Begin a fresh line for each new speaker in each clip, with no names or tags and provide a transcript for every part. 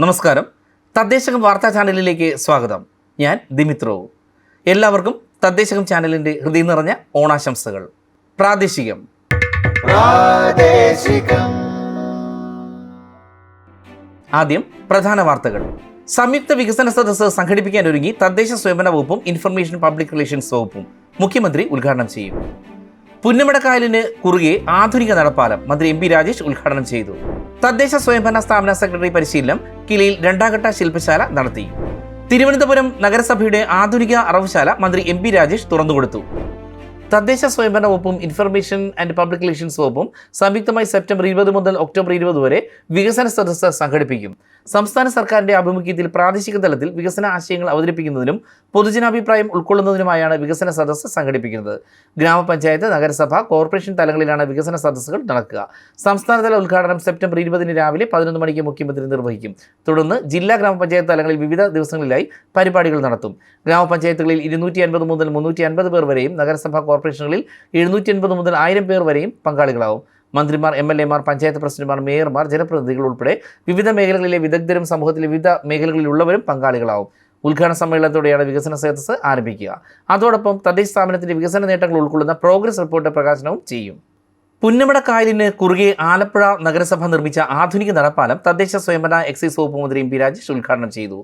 നമസ്കാരം. തദ്ദേശകം വാർത്താ ചാനലിലേക്ക് സ്വാഗതം. ഞാൻ ദിമിത്രോ. എല്ലാവർക്കും തദ്ദേശകം ചാനലിന്റെ ഹൃദയം നിറഞ്ഞ ഓണാശംസകൾ. പ്രാദേശികം.
പ്രാദേശികം.
ആദ്യം പ്രധാന വാർത്തകൾ. സംയുക്ത വികസന സദസ്സ് സംഘടിപ്പിക്കാൻ ഒരുങ്ങി തദ്ദേശ സ്വയംഭരണ വകുപ്പും ഇൻഫർമേഷൻ പബ്ലിക് റിലേഷൻസ് വകുപ്പും മുഖ്യമന്ത്രി ഉദ്ഘാടനം ചെയ്യും. പുന്നമടക്കായലിന് കുറുകെ ആധുനിക നടപ്പാലം മന്ത്രി എം പി രാജേഷ് ഉദ്ഘാടനം ചെയ്തു. തദ്ദേശ സ്വയംഭരണ സ്ഥാപന സെക്രട്ടറി പരിശീലനം കിളിയിൽ രണ്ടാംഘട്ട ശില്പശാല നടത്തി. തിരുവനന്തപുരം നഗരസഭയുടെ ആധുനിക അറവുശാല മന്ത്രി എം പി രാജേഷ് തുറന്നുകൊടുത്തു. തദ്ദേശ സ്വയംഭരണ വകുപ്പും ഇൻഫർമേഷൻ ആൻഡ് പബ്ലിക് റിലേഷൻസ് വകുപ്പും സംയുക്തമായി സെപ്റ്റംബർ ഇരുപത് മുതൽ ഒക്ടോബർ ഇരുപത് വരെ വികസന സദസ്സ് സംഘടിപ്പിക്കും. സംസ്ഥാന സർക്കാരിന്റെ ആഭിമുഖ്യത്തിൽ പ്രാദേശിക തലത്തിൽ വികസന ആശയങ്ങൾ അവതരിപ്പിക്കുന്നതിനും പൊതുജനാഭിപ്രായം ഉൾക്കൊള്ളുന്നതിനുമായാണ് വികസന സദസ്സ് സംഘടിപ്പിക്കുന്നത്. ഗ്രാമപഞ്ചായത്ത് നഗരസഭ കോർപ്പറേഷൻ തലങ്ങളിലാണ് വികസന സദസ്സുകൾ നടക്കുക. സംസ്ഥാനതല ഉദ്ഘാടനം സെപ്റ്റംബർ ഇരുപതിന് രാവിലെ പതിനൊന്ന് മണിക്ക് മുഖ്യമന്ത്രി നിർവഹിക്കും. തുടർന്ന് ജില്ലാ ഗ്രാമപഞ്ചായത്ത് തലങ്ങളിൽ വിവിധ ദിവസങ്ങളിലായി പരിപാടികൾ നടത്തും. ഗ്രാമപഞ്ചായത്തുകളിൽ ഇരുന്നൂറ്റി അൻപത് മുതൽ മുന്നൂറ്റി അൻപത് പേർ വരെയും നഗരസഭാ കോർപ്പറേഷനുകളിൽ എഴുന്നൂറ്റി അൻപത് മുതൽ ആയിരം പേർ വരെയും പങ്കാളികളാവും. മന്ത്രിമാർ എം എൽ എമാർ പഞ്ചായത്ത് പ്രസിഡന്റുമാർ മേയർമാർ ജനപ്രതിനിധികൾ ഉൾപ്പെടെ വിവിധ മേഖലകളിലെ വിദഗ്ധരും സമൂഹത്തിലെ വിവിധ മേഖലകളിലുള്ളവരും പങ്കാളികളാവും. ഉദ്ഘാടന സമ്മേളനത്തോടെയാണ് വികസന സദസ്സ് ആരംഭിക്കുക. അതോടൊപ്പം തദ്ദേശ സ്ഥാപനത്തിന്റെ വികസന നേട്ടങ്ങൾ ഉൾക്കൊള്ളുന്ന പ്രോഗ്രസ് റിപ്പോർട്ട് പ്രകാശനവും ചെയ്യും. പുന്നമട കായലിന് കുറുകെ ആലപ്പുഴ നഗരസഭ നിർമ്മിച്ച ആധുനിക നടപ്പാലം തദ്ദേശ സ്വയംഭരണ എക്സൈസ് വകുപ്പ് മന്ത്രി എം പി രാജേഷ് ഉദ്ഘാടനം ചെയ്തു.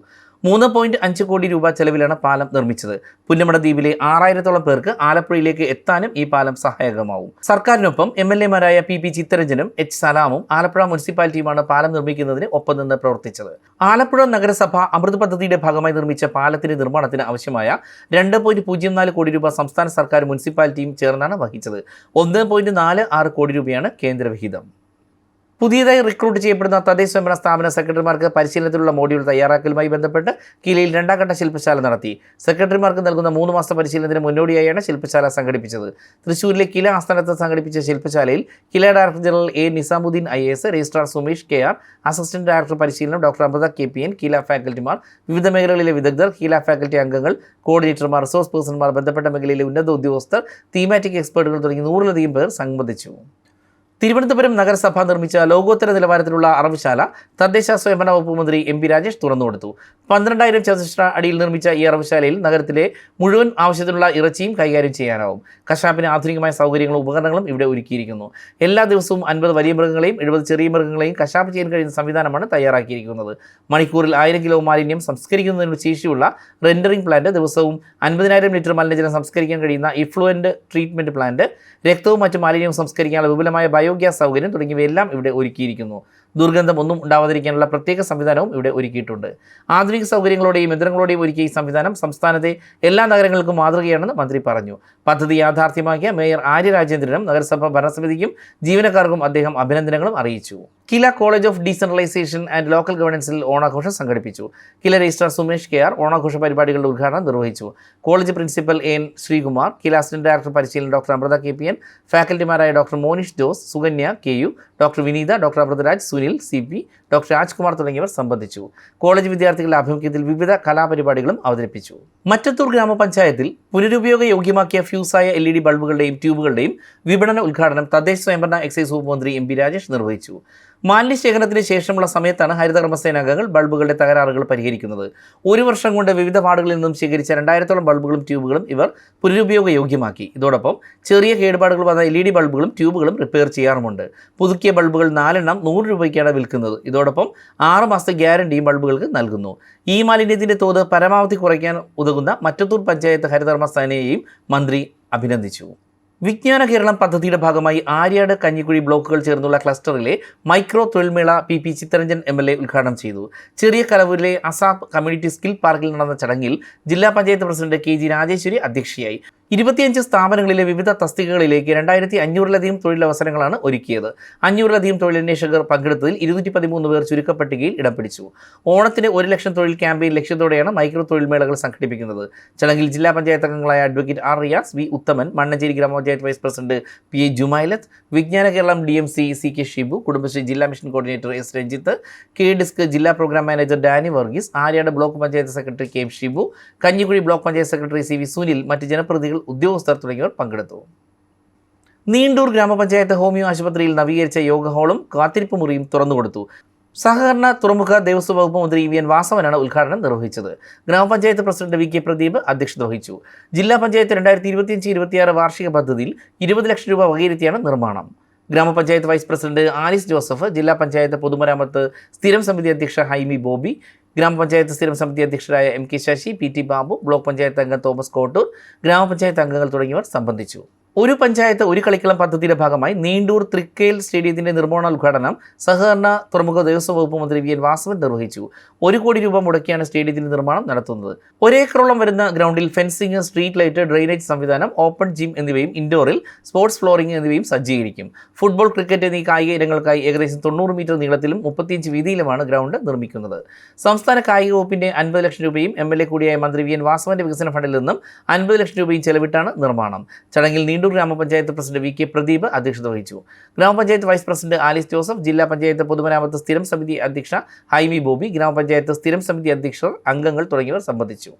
മൂന്ന് പോയിന്റ് അഞ്ച് കോടി രൂപ ചെലവിലാണ് പാലം നിർമ്മിച്ചത്. പുന്നമട ദ്വീപിലെ ആറായിരത്തോളം പേർക്ക് ആലപ്പുഴയിലേക്ക് എത്താനും ഈ പാലം സഹായകമാവും. സർക്കാരിനൊപ്പം എം എൽ എമാരായ പി പി ചിത്തരഞ്ജനും എച്ച് സലാമും ആലപ്പുഴ മുനിസിപ്പാലിറ്റിയുമാണ് പാലം നിർമ്മിക്കുന്നതിന് ഒപ്പം നിന്ന് പ്രവർത്തിച്ചത്. ആലപ്പുഴ നഗരസഭ അമൃത് പദ്ധതിയുടെ ഭാഗമായി നിർമ്മിച്ച പാലത്തിന്റെ നിർമ്മാണത്തിന് ആവശ്യമായ രണ്ട് പോയിന്റ് പൂജ്യം നാല് കോടി രൂപ സംസ്ഥാന സർക്കാർ മുനിസിപ്പാലിറ്റിയും ചേർന്നാണ് വഹിച്ചത്. ഒന്ന് പോയിന്റ് നാല് ആറ് കോടി രൂപയാണ് കേന്ദ്രവിഹിതം. പുതിയതായി റിക്രൂട്ട് ചെയ്യപ്പെടുന്ന തദ്ദേശ സ്വയംഭരണ സ്ഥാപന സെക്രട്ടറിമാർക്ക് പരിശീലനത്തിലുള്ള മോഡ്യൂൾ തയ്യാറാക്കലുമായി ബന്ധപ്പെട്ട് കിലയിൽ രണ്ടാം ഘട്ട ശില്പശാല നടത്തി. സെക്രട്ടറിമാർക്ക് നൽകുന്ന മൂന്ന് മാസ പരിശീലനത്തിന് മുന്നോടിയായാണ് ശില്പശാല സംഘടിപ്പിച്ചത്. തൃശ്ശൂരിലെ കില ആസ്ഥാനത്ത് സംഘടിപ്പിച്ച ശില്പശാലയിൽ KILA director general A Nizamuddin I S registrar Sumesh K R assistant director പരിശീലനം doctor Amritha K P N KILA ഫാക്കൽറ്റിമാർ വിവിധ മേഖലകളിലെ വിദഗ്ധർ കില ഫാക്കൽറ്റി അംഗങ്ങൾ കോർഡിനേറ്റർമാർ റിസോഴ്സ് പേഴ്സൺമാർ ബന്ധപ്പെട്ട മേഖലയിലെ ഉന്നത ഉദ്യോഗസ്ഥർ തീമാറ്റിക് എക്സ്പേർട്ടുകൾ തുടങ്ങി നൂറിലധികം പേർ സംബന്ധിച്ചു. തിരുവനന്തപുരം നഗരസഭ നിർമ്മിച്ച ലോകോത്തര നിലവാരത്തിലുള്ള അറവുശാല തദ്ദേശ സ്വയംഭരണ വകുപ്പ് മന്ത്രി എം പി രാജേഷ് തുറന്നു കൊടുത്തു. പന്ത്രണ്ടായിരം ചതുശ്ര അടിയിൽ നിർമ്മിച്ച ഈ അറവുശാലയിൽ നഗരത്തിലെ മുഴുവൻ ആവശ്യത്തിനുള്ള ഇറച്ചിയും കൈകാര്യം ചെയ്യാനാവും. കശാപ്പിന് ആധുനികമായ സൗകര്യങ്ങളും ഉപകരണങ്ങളും ഇവിടെ ഒരുക്കിയിരിക്കുന്നു. എല്ലാ ദിവസവും അൻപത് വലിയ മൃഗങ്ങളെയും എഴുപത് ചെറിയ മൃഗങ്ങളെയും കശാപ്പ് ചെയ്യാൻ കഴിയുന്ന സംവിധാനമാണ് തയ്യാറാക്കിയിരിക്കുന്നത്. മണിക്കൂറിൽ ആയിരം കിലോ മാലിന്യം സംസ്കരിക്കുന്നതിനുള്ള ശേഷിയുള്ള റെൻഡറിംഗ് പ്ലാന്റ് ദിവസവും അൻപതിനായിരം ലിറ്റർ മലിനജലം സംസ്കരിക്കാൻ കഴിയുന്ന ഇഫ്ലുവന്റ് ട്രീറ്റ്മെന്റ് പ്ലാന്റ് രക്തവും മറ്റു മാലിന്യവും സംസ്കരിക്കാനുള്ള വിപുലമായ ബയോഗ്യാസ് സൗകര്യം തുടങ്ങിയവയെല്ലാം ഇവിടെ ഒരുക്കിയിരിക്കുന്നു. ദുർഗന്ധം ഒന്നും ഉണ്ടാവാതിരിക്കാനുള്ള പ്രത്യേക സംവിധാനവും ഇവിടെ ഒരുക്കിയിട്ടുണ്ട്. ആധുനിക സൗകര്യങ്ങളോടെയും യന്ത്രങ്ങളോടെയും ഒരുക്കിയ ഈ സംവിധാനം സംസ്ഥാനത്തെ എല്ലാ നഗരങ്ങൾക്കും മാതൃകയാണെന്ന് മന്ത്രി പറഞ്ഞു. പദ്ധതി യാഥാർത്ഥ്യമാക്കിയ മേയർ ആര്യ രാജേന്ദ്രനും നഗരസഭ ഭരണസമിതിക്കും ജീവനക്കാർക്കും അദ്ദേഹം അഭിനന്ദനങ്ങളും അറിയിച്ചു. KILA college of decentralisation and local ഗവേണൻസിൽ ഓണാഘോഷം സംഘടിപ്പിച്ചു. KILA registrar Sumesh K R ഓണാഘോഷ പരിപാടികളുടെ ഉദ്ഘാടനം നിർവഹിച്ചു. College principal N Sreekumar KILA assistant director പരിശീലനം doctor Amritha K P N ഫാക്കൽറ്റിമാരായ doctor Monish Jose Sukanya K U doctor Vineetha doctor Amrutharaj Sunil C P doctor Rajkumar തുടങ്ങിയവർ സംബന്ധിച്ചു. College വിദ്യാർത്ഥികളുടെ ആഭിമുഖ്യത്തിൽ വിവിധ കലാപരിപാടികളും അവതരിപ്പിച്ചു. മറ്റത്തൂർ ഗ്രാമപഞ്ചായത്തിൽ പുനരുപയോഗ യോഗ്യമാക്കിയ ഫ്യൂസായ എൽ ഇ ഡി ബൾബുകളുടെയും ട്യൂബുകളുടെയും വിപണന ഉദ്ഘാടനം തദ്ദേശ സ്വയംഭരണ എക്സൈസ് വകുപ്പ് മന്ത്രി എം പി രാജേഷ് നിർവഹിച്ചു. മാലിന്യ ശേഖരണത്തിന് ശേഷമുള്ള സമയത്താണ് ഹരിതകർമ്മസേന അംഗങ്ങൾ ബൾബുകളുടെ തകരാറുകൾ പരിഹരിക്കുന്നത്. ഒരു വർഷം കൊണ്ട് വിവിധ പാടുകളിൽ നിന്നും ശേഖരിച്ച രണ്ടായിരത്തോളം ബൾബുകളും ട്യൂബുകളും ഇവർ പുനരുപയോഗ യോഗ്യമാക്കി. ഇതോടൊപ്പം ചെറിയ കേടുപാടുകൾ വന്ന എൽ ഇ ഡി ബൾബുകളും ട്യൂബുകളും റിപ്പയർ ചെയ്യാറുമുണ്ട്. പുതുക്കിയ ബൾബുകൾ നാലെണ്ണം നൂറ് രൂപയ്ക്കാണ് വിൽക്കുന്നത്. ഇതോടൊപ്പം ആറ് മാസത്തെ ഗ്യാരണ്ടിയും ബൾബുകൾക്ക് നൽകുന്നു. ഈ മാലിന്യത്തിന്റെ തോത് പരമാവധി കുറയ്ക്കാൻ ഉതകുന്ന മറ്റത്തൂർ പഞ്ചായത്ത് ഹരിതകർമ്മസേനയെയും മന്ത്രി അഭിനന്ദിച്ചു. വിജ്ഞാന കേരളം പദ്ധതിയുടെ ഭാഗമായി ആര്യാട് കഞ്ഞിക്കുഴി ബ്ലോക്കുകൾ ചേർന്നുള്ള ക്ലസ്റ്ററിലെ micro തൊഴിൽമേള P P Chitharanjan M L A ഉദ്ഘാടനം ചെയ്തു. ചെറിയ കലവൂരിലെ അസാപ് കമ്മ്യൂണിറ്റി സ്കിൽ പാർക്കിൽ നടന്ന ചടങ്ങിൽ ജില്ലാ panchayat president K G Rajeshwari അധ്യക്ഷയായി. ഇരുപത്തിയഞ്ച് സ്ഥാപനങ്ങളിലെ വിവിധ തസ്തികകളിലേക്ക് രണ്ടായിരത്തി അഞ്ഞൂറിലധികം തൊഴിലവസരങ്ങളാണ് ഒരുക്കിയത്. അഞ്ഞൂറിലധികം തൊഴിലന്വേഷകർ പങ്കെടുത്തതിൽ ഇരുന്നൂറ്റി പതിമൂന്ന് പേർ ചുരുക്കപ്പട്ടികയിൽ ഇടം പിടിച്ചു. ഓണത്തിന് ഒരു ലക്ഷം തൊഴിൽ ക്യാമ്പയിൻ ലക്ഷ്യത്തോടെയാണ് മൈക്രോ തൊഴിൽ മേളകൾ സംഘടിപ്പിക്കുന്നത്. ചടങ്ങിൽ ജില്ലാ പഞ്ചായത്ത് അംഗങ്ങളായ advocate R Riyas V Uthaman Mannancherry ഗ്രാമപഞ്ചായത്ത് vice president P A Jumailath Vijnana Keralam D M C C K Shibu Kudumbashree ജില്ലാ mission coordinator S Ranjith K DISC ജില്ലാ program manager Dani Varghese Aryad block panchayat secretary K M Shibu Kanjikuzhi block panchayat secretary C V Sunil മറ്റ് ജനപ്രതിനിധികൾ ഉദ്യോഗസ്ഥർ തുടങ്ങിയവർ പങ്കെടുത്തു. നീണ്ടൂർ ഗ്രാമപഞ്ചായത്ത് homeo ആശുപത്രിയിൽ നവീകരിച്ച യോഗ ഹാളും കാത്തിരിപ്പ് മുറിയും തുറന്നുകൊടുത്തു സഹകരണ തുറമുഖ ദേവസ്വം വകുപ്പ് മന്ത്രി വി എൻ വാസവനാണ് ഉദ്ഘാടനം നിർവഹിച്ചത്. ഗ്രാമപഞ്ചായത്ത് പ്രസിഡന്റ് വി കെ പ്രദീപ് അധ്യക്ഷത വഹിച്ചു. ജില്ലാ പഞ്ചായത്ത് രണ്ടായിരത്തി ഇരുപത്തിയഞ്ച് ഇരുപത്തിയാറ് വാർഷിക പദ്ധതിയിൽ ഇരുപത് ലക്ഷം രൂപ വകയിരുത്തിയാണ് നിർമ്മാണം. ഗ്രാമപഞ്ചായത്ത് വൈസ് പ്രസിഡന്റ് ആലിസ് ജോസഫ് ജില്ലാ പഞ്ചായത്ത് പൊതുമരാമത്ത് സ്ഥിരം സമിതി അധ്യക്ഷ ഹൈമി ബോബി ഗ്രാമപഞ്ചായത്ത് സ്ഥിരം സമിതി അധ്യക്ഷരായ M K Sasi P T Babu block panchayat അംഗം തോമസ് കോട്ടൂർ ഗ്രാമപഞ്ചായത്ത് അംഗങ്ങൾ തുടങ്ങിയവർ സംബന്ധിച്ചു. ഒരു പഞ്ചായത്ത് ഒരു കളിക്കളം പദ്ധതിയുടെ ഭാഗമായി നീണ്ടൂർ തൃക്കേൽ സ്റ്റേഡിയത്തിന്റെ നിർമ്മാണോദ്ഘാടനം സഹകരണ തുറമുഖ ദേവസ്വം വകുപ്പ് മന്ത്രി വി എൻ വാസവൻ നിർവഹിച്ചു. ഒരു കോടി രൂപ മുടക്കിയാണ് സ്റ്റേഡിയത്തിന്റെ നിർമ്മാണം നടത്തുന്നത്. ഒരേക്കറോളം വരുന്ന ഗ്രൗണ്ടിൽ ഫെൻസിംഗ് സ്ട്രീറ്റ് ലൈറ്റ് ഡ്രെയിനേജ് സംവിധാനം ഓപ്പൺ ജിം എന്നിവയും ഇൻഡോറിൽ സ്പോർട്സ് ഫ്ലോറിംഗ് എന്നിവയും സജ്ജീകരിക്കും. ഫുട്ബോൾ ക്രിക്കറ്റ് എന്നീ കായിക ഇനങ്ങൾക്കായി ഏകദേശം തൊണ്ണൂറ് മീറ്റർ നീളത്തിലും മുപ്പത്തിയഞ്ച് വീതിയിലുമാണ് ഗ്രൗണ്ട് നിർമ്മിക്കുന്നത്. സംസ്ഥാന കായിക വകുപ്പിന്റെ അൻപത് ലക്ഷം രൂപയും എം എൽ എ കൂടിയായ മന്ത്രി വി എൻ വാസവന്റെ വികസന ഫണ്ടിൽ നിന്നും അൻപത് ലക്ഷം രൂപയും ചെലവിട്ടാണ് നിർമ്മാണം. ചടങ്ങിൽ നീണ്ടൂർ ഗ്രാമപഞ്ചായത്ത് പ്രസിഡന്റ് വി കെ പ്രദീപ് അധ്യക്ഷത വഹിച്ചു. ഗ്രാമപഞ്ചായത്ത് വൈസ് പ്രസിഡന്റ് ആലിസ് ജോസഫ് ജില്ലാ പഞ്ചായത്ത് പൊതുമരാമത്ത് സ്ഥിരം സമിതി അധ്യക്ഷ ഹൈമി ബോബി ഗ്രാമപഞ്ചായത്ത് സ്ഥിരം സമിതി അധ്യക്ഷർ അംഗങ്ങൾ തുടങ്ങിയവർ സംബന്ധിച്ചു.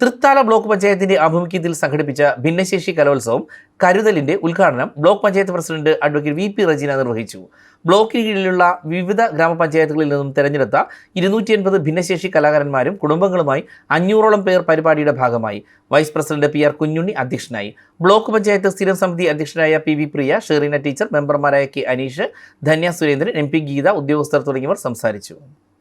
തൃത്താല ബ്ലോക്ക് പഞ്ചായത്തിന്റെ ആഭിമുഖ്യത്തിൽ സംഘടിപ്പിച്ച ഭിന്നശേഷി കലോത്സവം കരുതലിന്റെ ഉദ്ഘാടനം block panchayat president advocate V P Rejeena നിർവഹിച്ചു. ബ്ലോക്കിന് കീഴിലുള്ള വിവിധ ഗ്രാമപഞ്ചായത്തുകളിൽ നിന്നും തെരഞ്ഞെടുത്ത ഇരുന്നൂറ്റി എൺപത് ഭിന്നശേഷി കലാകാരന്മാരും കുടുംബങ്ങളുമായി അഞ്ഞൂറോളം പേർ പരിപാടിയുടെ ഭാഗമായി. Vice president P R Kunjunni അധ്യക്ഷനായി. ബ്ലോക്ക് പഞ്ചായത്ത് സ്ഥിരം സമിതി അധ്യക്ഷനായ P V Priya Shereena teacher മെമ്പർമാരായ K Aneesh Dhanya Surendran M P Geetha ഉദ്യോഗസ്ഥർ തുടങ്ങിയവർ സംസാരിച്ചു.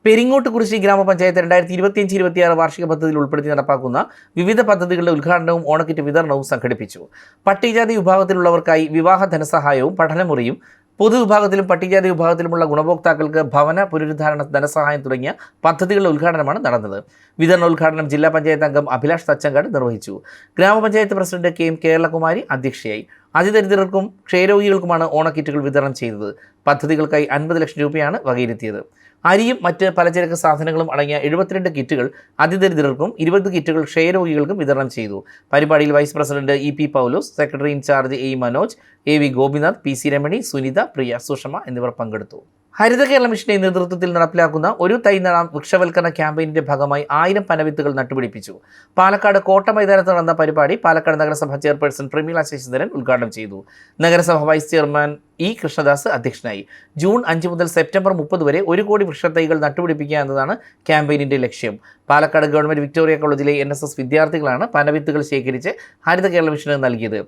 പെരിങ്ങോട്ട് കുറിശ്ശി ഗ്രാമപഞ്ചായത്ത് രണ്ടായിരത്തി ഇരുപത്തിയഞ്ച് ഇരുപത്തിയാറ് വാർഷിക പദ്ധതിയിൽ ഉൾപ്പെടുത്തി നടപ്പാക്കുന്ന വിവിധ പദ്ധതികളുടെ ഉദ്ഘാടനവും ഓണക്കിറ്റ് വിതരണവും സംഘടിപ്പിച്ചു. പട്ടികജാതി വിഭാഗത്തിലുള്ളവർക്കായി വിവാഹ ധനസഹായവും പഠനമുറിയും പൊതുവിഭാഗത്തിലും പട്ടികജാതി വിഭാഗത്തിലുമുള്ള ഗുണഭോക്താക്കൾക്ക് ഭവന പുനരുദ്ധാരണ ധനസഹായം തുടങ്ങിയ പദ്ധതികളുടെ ഉദ്ഘാടനമാണ് നടന്നത്. വിതരണോദ്ഘാടനം ജില്ലാ പഞ്ചായത്ത് അംഗം അഭിലാഷ് തച്ചങ്കാട് നിർവഹിച്ചു. ഗ്രാമപഞ്ചായത്ത് പ്രസിഡന്റ് കെ എം കേരളകുമാരി അധ്യക്ഷയായി. അതിദരിദ്രർക്കും ക്ഷയരോഗികൾക്കുമാണ് ഓണക്കിറ്റുകൾ വിതരണം ചെയ്തത്. പദ്ധതികൾക്കായി അൻപത് ലക്ഷം രൂപയാണ് വകയിരുത്തിയത്. അരിയും മറ്റ് പലചരക്ക് സാധനങ്ങളും അടങ്ങിയ എഴുപത്തിരണ്ട് കിറ്റുകൾ അതിദരിദ്രർക്കും ഇരുപത് കിറ്റുകൾ ക്ഷയരോഗികൾക്കും വിതരണം ചെയ്തു. പരിപാടിയിൽ vice president E P Paulose secretary in charge A Manoj A V Gopinath P C Ramani Sunitha Priya Sushama എന്നിവർ പങ്കെടുത്തു. ഹരിത കേരള മിഷന്റെ നേതൃത്വത്തിൽ നടപ്പിലാക്കുന്ന ഒരു തൈ നടാം വൃക്ഷവൽക്കരണ ക്യാമ്പയിനിന്റെ ഭാഗമായി ആയിരം പനവിത്തുകൾ നട്ടുപിടിപ്പിച്ചു. പാലക്കാട് കോട്ട മൈതാനത്ത് നടന്ന പരിപാടി പാലക്കാട് നഗരസഭ ചെയർപേഴ്സൺ പ്രമീള ശശിധരൻ ഉദ്ഘാടനം ചെയ്തു. നഗരസഭ വൈസ് ചെയർമാൻ ഇ കൃഷ്ണദാസ് അധ്യക്ഷനായി. ജൂൺ അഞ്ച് മുതൽ സെപ്റ്റംബർ മുപ്പത് വരെ ഒരു കോടി വൃക്ഷത്തൈകൾ നട്ടുപിടിപ്പിക്കുക എന്നതാണ് ക്യാമ്പയിനിന്റെ ലക്ഷ്യം. പാലക്കാട് ഗവൺമെന്റ് വിക്ടോറിയ കോളേജിലെ എൻ വിദ്യാർത്ഥികളാണ് പനവിത്തുകൾ ശേഖരിച്ച് ഹരിത കേരള മിഷന് നൽകിയത്.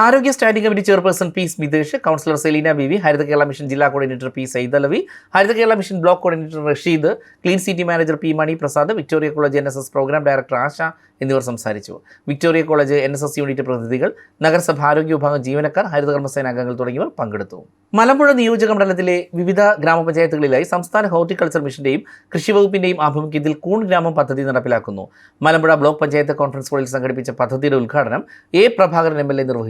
ആരോഗ്യ standing committee chairperson P Smithesh councillor Seleena B V Haritha Kerala mission ജില്ലാ coordinator P Saidalavi Haritha Kerala mission block coordinator Rasheed clean city manager P Mani Prasad Victoria college N S S program director Asha എന്നിവർ സംസാരിച്ചു. Victoria college N S S unit പ്രതിനിധികൾ നഗരസഭ ആരോഗ്യ വിഭാഗം ജീവനക്കാർ ഹരിതകർമ്മസേന അംഗങ്ങൾ തുടങ്ങിയവർ പങ്കെടുത്തു. മലമ്പുഴ നിയോജക മണ്ഡലത്തിലെ വിവിധ ഗ്രാമപഞ്ചായത്തുകളിലായി സംസ്ഥാന ഹോർട്ടിക്കൾച്ചർ മിഷന്റെയും കൃഷി വകുപ്പിന്റെയും ആഭിമുഖ്യത്തിൽ കൂൺ ഗ്രാമം പദ്ധതി നടപ്പിലാക്കുന്നു. മലമ്പുഴ ബ്ലോക്ക് പഞ്ചായത്ത് കോൺഫറൻസ് ഹാളിൽ സംഘടിപ്പിച്ച പദ്ധതിയുടെ ഉദ്ഘാടനം A Prabhakaran M L A നിർവഹിച്ചു.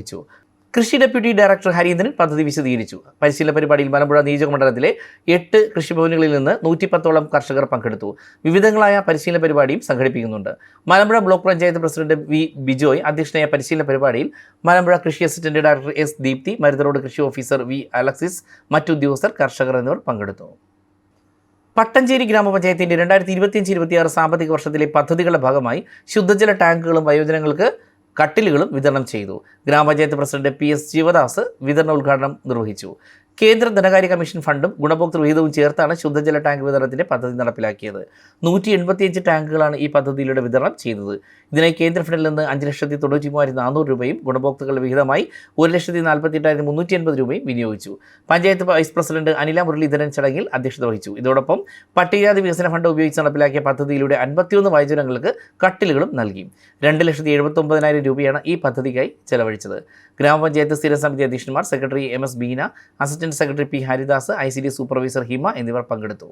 കൃഷി ഡെപ്യൂട്ടി ഡയറക്ടർ ഹരീന്ദ്രൻ പദ്ധതി വിശദീകരിച്ചു. പരിശീലന പരിപാടിയിൽ മലമ്പുഴ നിയോജകമണ്ഡലത്തിലെ എട്ട് കൃഷിഭവനുകളിൽ നിന്ന് നൂറ്റിപ്പത്തോളം കർഷകർ പങ്കെടുത്തു. വിവിധങ്ങളായ പരിശീലന പരിപാടിയും സംഘടിപ്പിക്കുന്നുണ്ട്. Malampuzha block panchayat president V Bijoy അധ്യക്ഷനായ പരിശീലന പരിപാടിയിൽ മലമ്പുഴ കൃഷി assistant director S Deepthi Marutharode കൃഷി ഓഫീസർ വി അലക്സിസ് മറ്റു ഉദ്യോഗസ്ഥർ കർഷകർ എന്നിവർ പങ്കെടുത്തു. പട്ടഞ്ചേരി ഗ്രാമപഞ്ചായത്തിന്റെ രണ്ടായിരത്തി ഇരുപത്തിയഞ്ച് ഇരുപത്തിയാറ് സാമ്പത്തിക വർഷത്തിലെ പദ്ധതികളുടെ ഭാഗമായി ശുദ്ധജല ടാങ്കുകളും വയോജനങ്ങൾക്ക് കട്ടിലുകളും വിതരണം ചെയ്തു. ഗ്രാമപഞ്ചായത്ത് പ്രസിഡന്റ് പി എസ് ശിവദാസ് വിതരണ ഉദ്ഘാടനം നിർവഹിച്ചു. കേന്ദ്ര ധനകാര്യ കമ്മീഷൻ ഫണ്ടും ഗുണഭോക്തൃ വിഹിതവും ചേർത്താണ് ശുദ്ധജല ടാങ്ക് വിതരണത്തിന്റെ പദ്ധതി നടപ്പിലാക്കിയത്. നൂറ്റി എൺപത്തിയഞ്ച് ടാങ്കുകളാണ് ഈ പദ്ധതിയിലൂടെ വിതരണം ചെയ്തത്. ഇതിനായി കേന്ദ്ര ഫണ്ടിൽ നിന്ന് അഞ്ച് ലക്ഷത്തി തൊണ്ണൂറ്റി മൂവായിരത്തി നാനൂറ് രൂപയും ഗുണഭോക്താക്കളുടെ വിഹിതമായി ഒരു ലക്ഷത്തി നാൽപ്പത്തി എട്ടായിരത്തി മുന്നൂറ്റി എൺപത് രൂപയും വിനിയോഗിച്ചു. പഞ്ചായത്ത് വൈസ് പ്രസിഡന്റ് അനില മുരളീധരൻ ചടങ്ങിൽ അധ്യക്ഷത വഹിച്ചു. ഇതോടൊപ്പം പട്ടികജാതി വികസന ഫണ്ട് ഉപയോഗിച്ച് നടപ്പിലാക്കിയ പദ്ധതിയിലൂടെ അൻപത്തിയൊന്ന് വയോജനങ്ങൾക്ക് കട്ടിലുകളും നൽകി. രണ്ട് ലക്ഷത്തി എഴുപത്തി ഒമ്പതിനായിരം രൂപയാണ് ഈ പദ്ധതിക്കായി ചെലവഴിച്ചത്. ഗ്രാമപഞ്ചായത്ത് സ്ഥിര സമിതി അധ്യക്ഷന്മാർ secretary M S Beena assistant secretary P Haridas I C D supervisor Hima എന്നിവർ പങ്കെടുത്തു.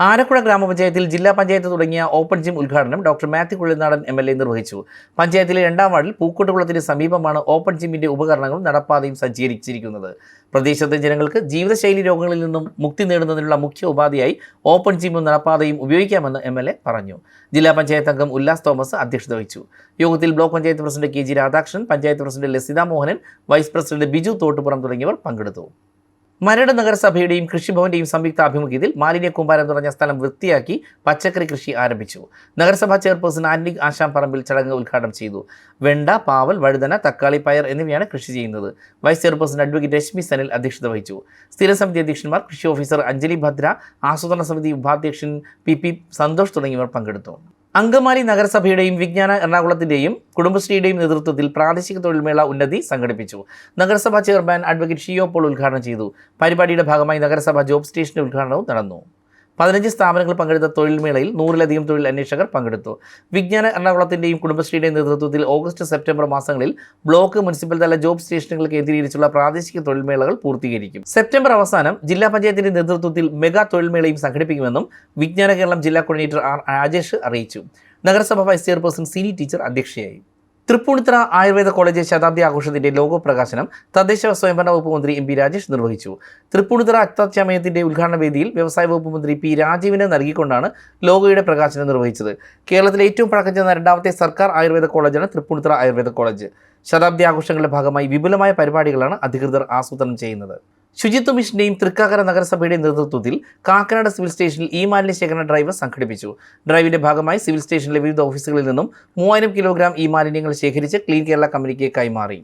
ആലക്കുഴ ഗ്രാമപഞ്ചായത്തിൽ ജില്ലാ പഞ്ചായത്ത് തുടങ്ങിയ ഓപ്പൺ ജിം ഉദ്ഘാടനം doctor Mathew Kuzhalnadan M L A നിർവഹിച്ചു. പഞ്ചായത്തിലെ രണ്ടാം വാർഡിൽ പൂക്കോട്ടുകുളത്തിന് സമീപമാണ് ഓപ്പൺ ജിമ്മിന്റെ ഉപകരണങ്ങളും നടപ്പാതയും സജ്ജീകരിച്ചിരിക്കുന്നത്. പ്രദേശത്തെ ജനങ്ങൾക്ക് ജീവിതശൈലി രോഗങ്ങളിൽ നിന്നും മുക്തി നേടുന്നതിനുള്ള മുഖ്യ ഉപാധിയായി ഓപ്പൺ ജിമ്മും നടപ്പാതയും ഉപയോഗിക്കാമെന്ന് എം എൽ എ പറഞ്ഞു. ജില്ലാ പഞ്ചായത്ത് അംഗം ഉല്ലാസ് തോമസ് അധ്യക്ഷത വഹിച്ചു. യോഗത്തിൽ block panchayat president K G Radhakrishnan panchayat president Lasitha Mohanan vice president Biju Thottupuram തുടങ്ങിയവർ പങ്കെടുത്തു. മരട് നഗരസഭയുടെയും കൃഷിഭവന്റെയും സംയുക്ത ആഭിമുഖ്യത്തിൽ മാലിന്യ കൂമ്പാരം തുടങ്ങിയ സ്ഥലം വൃത്തിയാക്കി പച്ചക്കറി കൃഷി ആരംഭിച്ചു. നഗരസഭാ ചെയർപേഴ്സൺ ആന്റണി ആശാം പറമ്പിൽ ചടങ്ങ് ഉദ്ഘാടനം ചെയ്തു. വെണ്ട പാവൽ വഴുതന തക്കാളി പയർ എന്നിവയാണ് കൃഷി ചെയ്യുന്നത്. Vice chairperson advocate Reshmi Sanil അധ്യക്ഷത വഹിച്ചു. സ്ഥിരസമിതി അധ്യക്ഷന്മാർ കൃഷി ഓഫീസർ അഞ്ജലി ഭദ്ര ആസൂത്രണ സമിതി ഉപാധ്യക്ഷൻ പി പി സന്തോഷ് തുടങ്ങിയവർ പങ്കെടുത്തു. അങ്കമാലി നഗരസഭയുടെയും വിജ്ഞാന എറണാകുളത്തിന്റെയും കുടുംബശ്രീയുടെയും നേതൃത്വത്തിൽ പ്രാദേശിക തൊഴിൽമേള ഉന്നതി സംഘടിപ്പിച്ചു. നഗരസഭാ ചെയർമാൻ അഡ്വക്കേറ്റ് ഷിയോ പോൾ ഉദ്ഘാടനം ചെയ്തു. പരിപാടിയുടെ ഭാഗമായി നഗരസഭാ ജോബ് സ്റ്റേഷന്റെ ഉദ്ഘാടനവും നടന്നു. പതിനഞ്ച് സ്ഥാപനങ്ങൾ പങ്കെടുത്ത തൊഴിൽമേളയിൽ നൂറിലധികം തൊഴിൽ അന്വേഷകർ പങ്കെടുത്തു. വിജ്ഞാന എറണാകുളത്തിന്റെയും കുടുംബശ്രീയുടെയും നേതൃത്വത്തിൽ ഓഗസ്റ്റ് സെപ്റ്റംബർ മാസങ്ങളിൽ ബ്ലോക്ക് മുനിസിപ്പൽ തല ജോബ് സ്റ്റേഷനുകൾ കേന്ദ്രീകരിച്ചുള്ള പ്രാദേശിക തൊഴിൽമേളകൾ പൂർത്തീകരിക്കും. സെപ്റ്റംബർ അവസാനം ജില്ലാ പഞ്ചായത്തിന്റെ നേതൃത്വത്തിൽ മെഗാ തൊഴിൽമേളയും സംഘടിപ്പിക്കുമെന്നും വിജ്ഞാന കേരളം ജില്ലാ കോർഡിനേറ്റർ ആർ രാജേഷ് അറിയിച്ചു. നഗരസഭ വൈസ് ചെയർപേഴ്സൺ സിനി ടീച്ചർ അധ്യക്ഷയായി. തൃപ്പൂണിത്തറ ആയുർവേദ കോളേജ് ശതാബ്ദി ആഘോഷത്തിന്റെ ലോഗോ പ്രകാശനം തദ്ദേശ സ്വയംഭരണ വകുപ്പ് മന്ത്രി എം പി രാജേഷ് നിർവഹിച്ചു. തൃപ്പൂണിത്തറ അത്താച്ചമയത്തിന്റെ ഉദ്ഘാടന വേദിയിൽ വ്യവസായ വകുപ്പ് മന്ത്രി പി രാജീവിന് നൽകിക്കൊണ്ടാണ് ലോഗോയുടെ പ്രകാശനം നിർവഹിച്ചത്. കേരളത്തിലെ ഏറ്റവും പഴക്കം ചെന്ന രണ്ടാമത്തെ സർക്കാർ ആയുർവേദ കോളേജാണ് തൃപ്പൂണിത്തറ ആയുർവേദ കോളേജ്. ശതാബ്ദി ആഘോഷങ്ങളുടെ ഭാഗമായി വിപുലമായ പരിപാടികളാണ് അധികൃതർ ആസൂത്രണം ചെയ്യുന്നത്. ശുചിത്വ മിഷന്റെയും തൃക്കാക്കര നഗരസഭയുടെയും നേതൃത്വത്തിൽ കാക്കനാട് സിവിൽ സ്റ്റേഷനിൽ ഇ മാലിന്യ ശേഖരണ ഡ്രൈവ് സംഘടിപ്പിച്ചു. ഡ്രൈവിന്റെ ഭാഗമായി സിവിൽ സ്റ്റേഷനിലെ വിവിധ ഓഫീസുകളിൽ നിന്നും മൂവായിരം കിലോഗ്രാം ഇ മാലിന്യങ്ങൾ ശേഖരിച്ച് ക്ലീൻ കേരള കമ്പനിക്ക് കൈമാറി.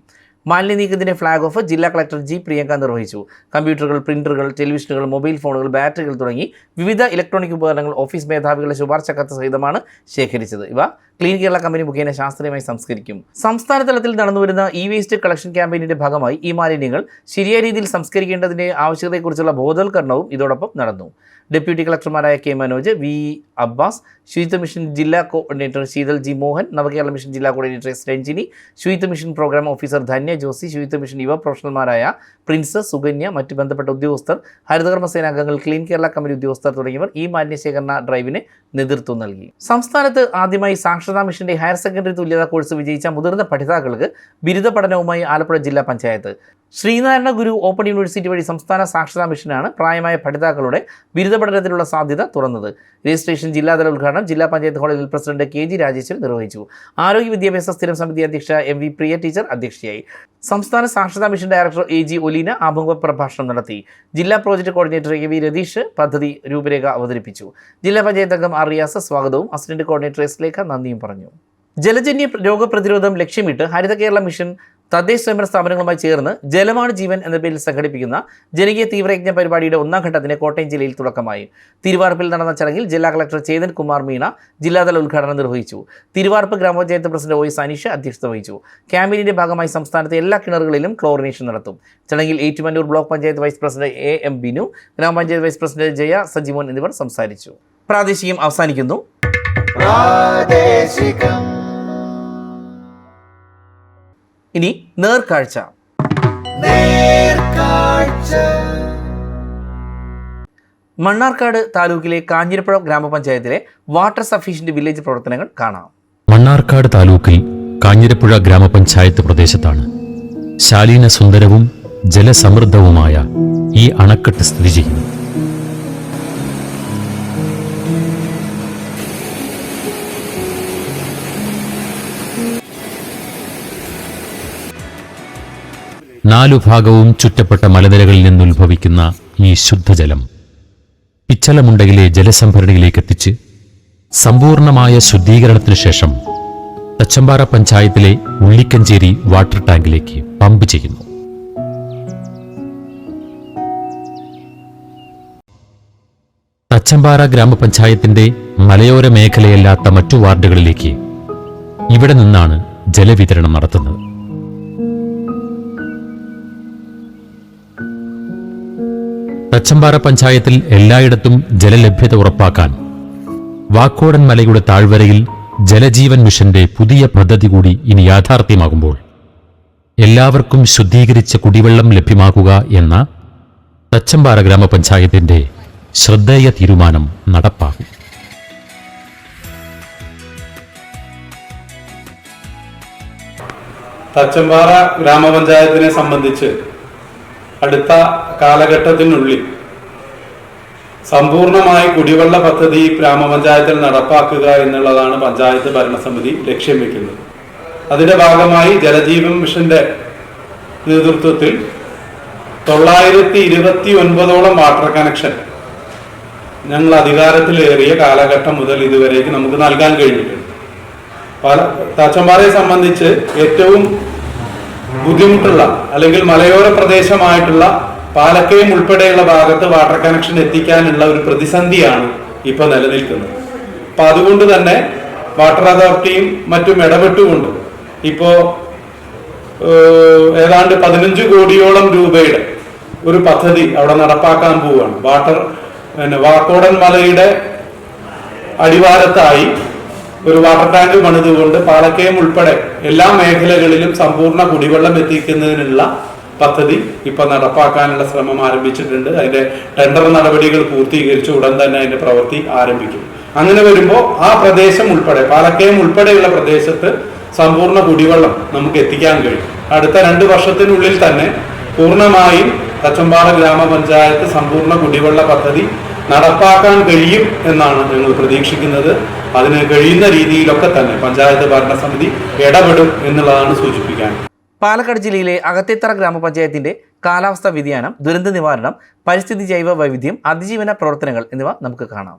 മാലിന്യ നീക്കത്തിന്റെ ഫ്ളാഗ് ഓഫ് ജില്ലാ കളക്ടർ ജി പ്രിയങ്ക നിർവഹിച്ചു. കമ്പ്യൂട്ടറുകൾ പ്രിന്ററുകൾ ടെലിവിഷനുകൾ മൊബൈൽ ഫോണുകൾ ബാറ്ററികൾ തുടങ്ങി വിവിധ ഇലക്ട്രോണിക് ഉപകരണങ്ങൾ ഓഫീസ് മേധാവികളുടെ ശുപാർശ കത്ത് സഹിതമാണ് ശേഖരിച്ചത്. ഇവ ക്ലീൻ കേരള കമ്പനി മുഖേന ശാസ്ത്രീയമായി സംസ്കരിക്കും. സംസ്ഥാന തലത്തിൽ നടന്നുവരുന്ന ഇ വേസ്റ്റ് കളക്ഷൻ ക്യാമ്പയിനിന്റെ ഭാഗമായി ഈ മാലിന്യങ്ങൾ ശരിയായ രീതിയിൽ സംസ്കരിക്കേണ്ടതിന്റെ ആവശ്യകതയെക്കുറിച്ചുള്ള ബോധവൽക്കരണവും ഇതോടൊപ്പം നടന്നു. Deputy കളക്ടർമാരായ K Manoj V. Abbas Suchitwa mission ജില്ലാ coordinator Sheethal G Mohan Navakerala mission ജില്ലാ coordinator S Ranjini Suchitwa mission program officer Dhanya Josy Suchitwa mission യുവ പ്രൊഫഷണൽമാരായ പ്രിൻസ് സുകന്യ മറ്റ് ബന്ധപ്പെട്ട ഉദ്യോഗസ്ഥർ ഹരിതകർമ്മ സേനാംഗങ്ങൾ ക്ലീൻ കേരള കമ്പനി ഉദ്യോഗസ്ഥർ തുടങ്ങിയവർ ഈ മാലിന്യ ശേഖരണ ഡ്രൈവിന് നേതൃത്വം നൽകി. സംസ്ഥാനത്ത് ആദ്യമായി സാക്ഷരതാ മിഷന്റെ ഹയർ സെക്കൻഡറി തുല്യതാ കോഴ്സ് വിജയിച്ച മുതിർന്ന പഠിതാക്കൾക്ക് ബിരുദ പഠനവുമായി ആലപ്പുഴ ജില്ലാ പഞ്ചായത്ത് ശ്രീനാരായണ ഗുരു ഓപ്പൺ യൂണിവേഴ്സിറ്റി വഴി സംസ്ഥാന സാക്ഷരതാ മിഷനാണ് പ്രായമായ പഠിതാക്കളുടെ ബിരുദ പഠനത്തിനുള്ള സാധ്യത തുറന്നത്. രജിസ്ട്രേഷൻ ജില്ലാതല ഉദ്ഘാടനം ജില്ലാ പഞ്ചായത്ത് ഹാളിൽ പ്രസിഡന്റ് കെ ജി രാജേശ്വരൻ നിർവഹിച്ചു. ആരോഗ്യ വിദ്യാഭ്യാസ സ്ഥിരം സമിതി അധ്യക്ഷ എം വി പ്രിയ ടീച്ചർ അധ്യക്ഷയായി. സംസ്ഥാന സാക്ഷരതാ mission director A G Oleena ആമുഖ പ്രഭാഷണം നടത്തി. ജില്ലാ project coordinator A V Ratheesh പദ്ധതി രൂപരേഖ അവതരിപ്പിച്ചു. ജില്ലാ പഞ്ചായത്ത് അംഗം ആർ സ്വാഗതവും അസിസ്റ്റന്റ് കോർഡിനേറ്റർ എസ് ലേഖ നന്ദിയും പറഞ്ഞു. ജലജന്യ രോഗപ്രതിരോധം ലക്ഷ്യമിട്ട് ഹരിത കേരള മിഷൻ തദ്ദേശ സ്വയംഭരണ സ്ഥാപനങ്ങളുമായി ചേർന്ന് ജലമാണ് ജീവൻ എന്ന പേരിൽ സംഘടിപ്പിക്കുന്ന ജനകീയ തീവ്രയജ്ഞ പരിപാടിയുടെ ഒന്നാം ഘട്ടത്തിന് കോട്ടയം ജില്ലയിൽ തുടക്കമായി. തിരുവാർപ്പിൽ നടന്ന ചടങ്ങിൽ ജില്ലാ കളക്ടർ ചേതൻ കുമാർ മീണ ജില്ലാതല ഉദ്ഘാടനം നിർവഹിച്ചു. തിരുവാർപ്പ് ഗ്രാമപഞ്ചായത്ത് പ്രസിഡന്റ് ഒ എസ് അനീഷ് അധ്യക്ഷത വഹിച്ചു. ക്യാമ്പയിനിന്റെ ഭാഗമായി സംസ്ഥാനത്തെ എല്ലാ കിണറുകളിലും ക്ലോറിനേഷൻ നടത്തും. ചടങ്ങിൽ Ettumanoor block panchayat vice president A M Binu ഗ്രാമപഞ്ചായത്ത് വൈസ് പ്രസിഡന്റ് ജയ സജിമോൻ എന്നിവർ സംസാരിച്ചു. പ്രാദേശികം അവസാനിക്കുന്നു.
പ്രാദേശികം.
ഇനി നേർക്കാഴ്ച. മണ്ണാർക്കാട് താലൂക്കിലെ കാഞ്ഞിരപ്പുഴ ഗ്രാമപഞ്ചായത്തിലെ വാട്ടർ സഫീഷ്യന്റ് വില്ലേജ് പ്രവർത്തനങ്ങൾ കാണാം.
മണ്ണാർക്കാട് താലൂക്കിൽ കാഞ്ഞിരപ്പുഴ ഗ്രാമപഞ്ചായത്ത് പ്രദേശത്താണ്. ശാലീന സുന്ദരവും ജലസമൃദ്ധവുമായ ഈ അണക്കെട്ട് സ്ഥിതി ചെയ്യുന്നു. നാലു ഭാഗവും ചുറ്റപ്പെട്ട മലനിരകളിൽ നിന്നുദ്ഭവിക്കുന്ന ഈ ശുദ്ധജലം പിച്ചലമുണ്ടയിലെ ജലസംഭരണിയിലേക്ക് എത്തിച്ച് സമ്പൂർണമായ ശുദ്ധീകരണത്തിനു ശേഷം തച്ചമ്പാറ പഞ്ചായത്തിലെ ഉള്ളിക്കഞ്ചേരി വാട്ടർ ടാങ്കിലേക്ക് പമ്പ് ചെയ്യുന്നു. തച്ചമ്പാറ ഗ്രാമപഞ്ചായത്തിന്റെ മലയോര മേഖലയല്ലാത്ത മറ്റു വാർഡുകളിലേക്ക് ഇവിടെ നിന്നാണ് ജലവിതരണം നടത്തുന്നത്. തച്ചമ്പാറ പഞ്ചായത്തിൽ എല്ലായിടത്തും ജലലഭ്യത ഉറപ്പാക്കാൻ വാക്കോടൻ മലയുടെ താഴ്വരയിൽ ജലജീവൻ മിഷന്റെ പുതിയ പദ്ധതി കൂടി ഇനി യാഥാർത്ഥ്യമാകുമ്പോൾ എല്ലാവർക്കും ശുദ്ധീകരിച്ച കുടിവെള്ളം ലഭ്യമാക്കുക എന്ന തച്ചമ്പാറ ഗ്രാമപഞ്ചായത്തിന്റെ ശ്രദ്ധേയ തീരുമാനം നടപ്പാക്കും.
തച്ചമ്പാറ ഗ്രാമപഞ്ചായത്തിനെ സംബന്ധിച്ച് അടുത്ത കാലഘട്ടത്തിനുള്ളിൽ സമ്പൂർണമായി കുടിവെള്ള പദ്ധതി ഗ്രാമപഞ്ചായത്തിൽ നടപ്പാക്കുക എന്നുള്ളതാണ് പഞ്ചായത്ത് ഭരണസമിതി ലക്ഷ്യം വെക്കുന്നത്. അതിന്റെ ഭാഗമായി ജലജീവൻ മിഷന്റെ നേതൃത്വത്തിൽ തൊള്ളായിരത്തി ഇരുപത്തി ഒൻപതോളം വാട്ടർ കണക്ഷൻ ഞങ്ങൾ അധികാരത്തിലേറിയ കാലഘട്ടം മുതൽ ഇതുവരേക്ക് നമുക്ക് നൽകാൻ കഴിഞ്ഞിട്ടുണ്ട്. പല തച്ചമ്പാറയെ സംബന്ധിച്ച് ഏറ്റവും ബുദ്ധിമുട്ടുള്ള അല്ലെങ്കിൽ മലയോര പ്രദേശമായിട്ടുള്ള പാലക്കയം ഉൾപ്പെടെയുള്ള ഭാഗത്ത് വാട്ടർ കണക്ഷൻ എത്തിക്കാനുള്ള ഒരു പ്രതിസന്ധിയാണ് ഇപ്പൊ നിലനിൽക്കുന്നത്. അപ്പൊ അതുകൊണ്ട് തന്നെ വാട്ടർ അതോറിറ്റിയും മറ്റും ഇടപെട്ടുകൊണ്ട് ഇപ്പോ ഏതാണ്ട് പതിനഞ്ച് കോടിയോളം രൂപയുടെ ഒരു പദ്ധതി അവിടെ നടപ്പാക്കാൻ പോവുകയാണ്. വാട്ടർ പിന്നെ വാക്കോടൻ മലയുടെ അടിവാരത്തായി ഒരു വാട്ടർ ടാങ്ക് പണിതുകൊണ്ട് പാലക്കയം ഉൾപ്പെടെ എല്ലാ മേഖലകളിലും സമ്പൂർണ കുടിവെള്ളം എത്തിക്കുന്നതിനുള്ള പദ്ധതി ഇപ്പൊ നടപ്പാക്കാനുള്ള ശ്രമം ആരംഭിച്ചിട്ടുണ്ട്. അതിന്റെ ടെൻഡർ നടപടികൾ പൂർത്തീകരിച്ച് ഉടൻ തന്നെ അതിന്റെ പ്രവൃത്തി ആരംഭിക്കും. അങ്ങനെ വരുമ്പോൾ ആ പ്രദേശം ഉൾപ്പെടെ പാലക്കയം ഉൾപ്പെടെയുള്ള പ്രദേശത്ത് സമ്പൂർണ കുടിവെള്ളം നമുക്ക് എത്തിക്കാൻ കഴിയും. അടുത്ത രണ്ട് വർഷത്തിനുള്ളിൽ തന്നെ പൂർണമായും തച്ചമ്പാറ ഗ്രാമപഞ്ചായത്ത് സമ്പൂർണ കുടിവെള്ള പദ്ധതി നടപ്പാക്കാൻ കഴിയും എന്നാണ് ഞങ്ങൾ പ്രതീക്ഷിക്കുന്നത്. അതിന് കഴിയുന്ന രീതിയിലൊക്കെ തന്നെ പഞ്ചായത്ത് ഭരണസമിതി ഇടപെടും എന്നുള്ളതാണ് സൂചിപ്പിക്കാൻ.
പാലക്കാട് ജില്ലയിലെ അകത്തേത്തറ ഗ്രാമപഞ്ചായത്തിന്റെ കാലാവസ്ഥാ വ്യതിയാനം ദുരന്ത നിവാരണം പരിസ്ഥിതി ജൈവ വൈവിധ്യം അതിജീവന പ്രവർത്തനങ്ങൾ എന്നിവ നമുക്ക് കാണാം.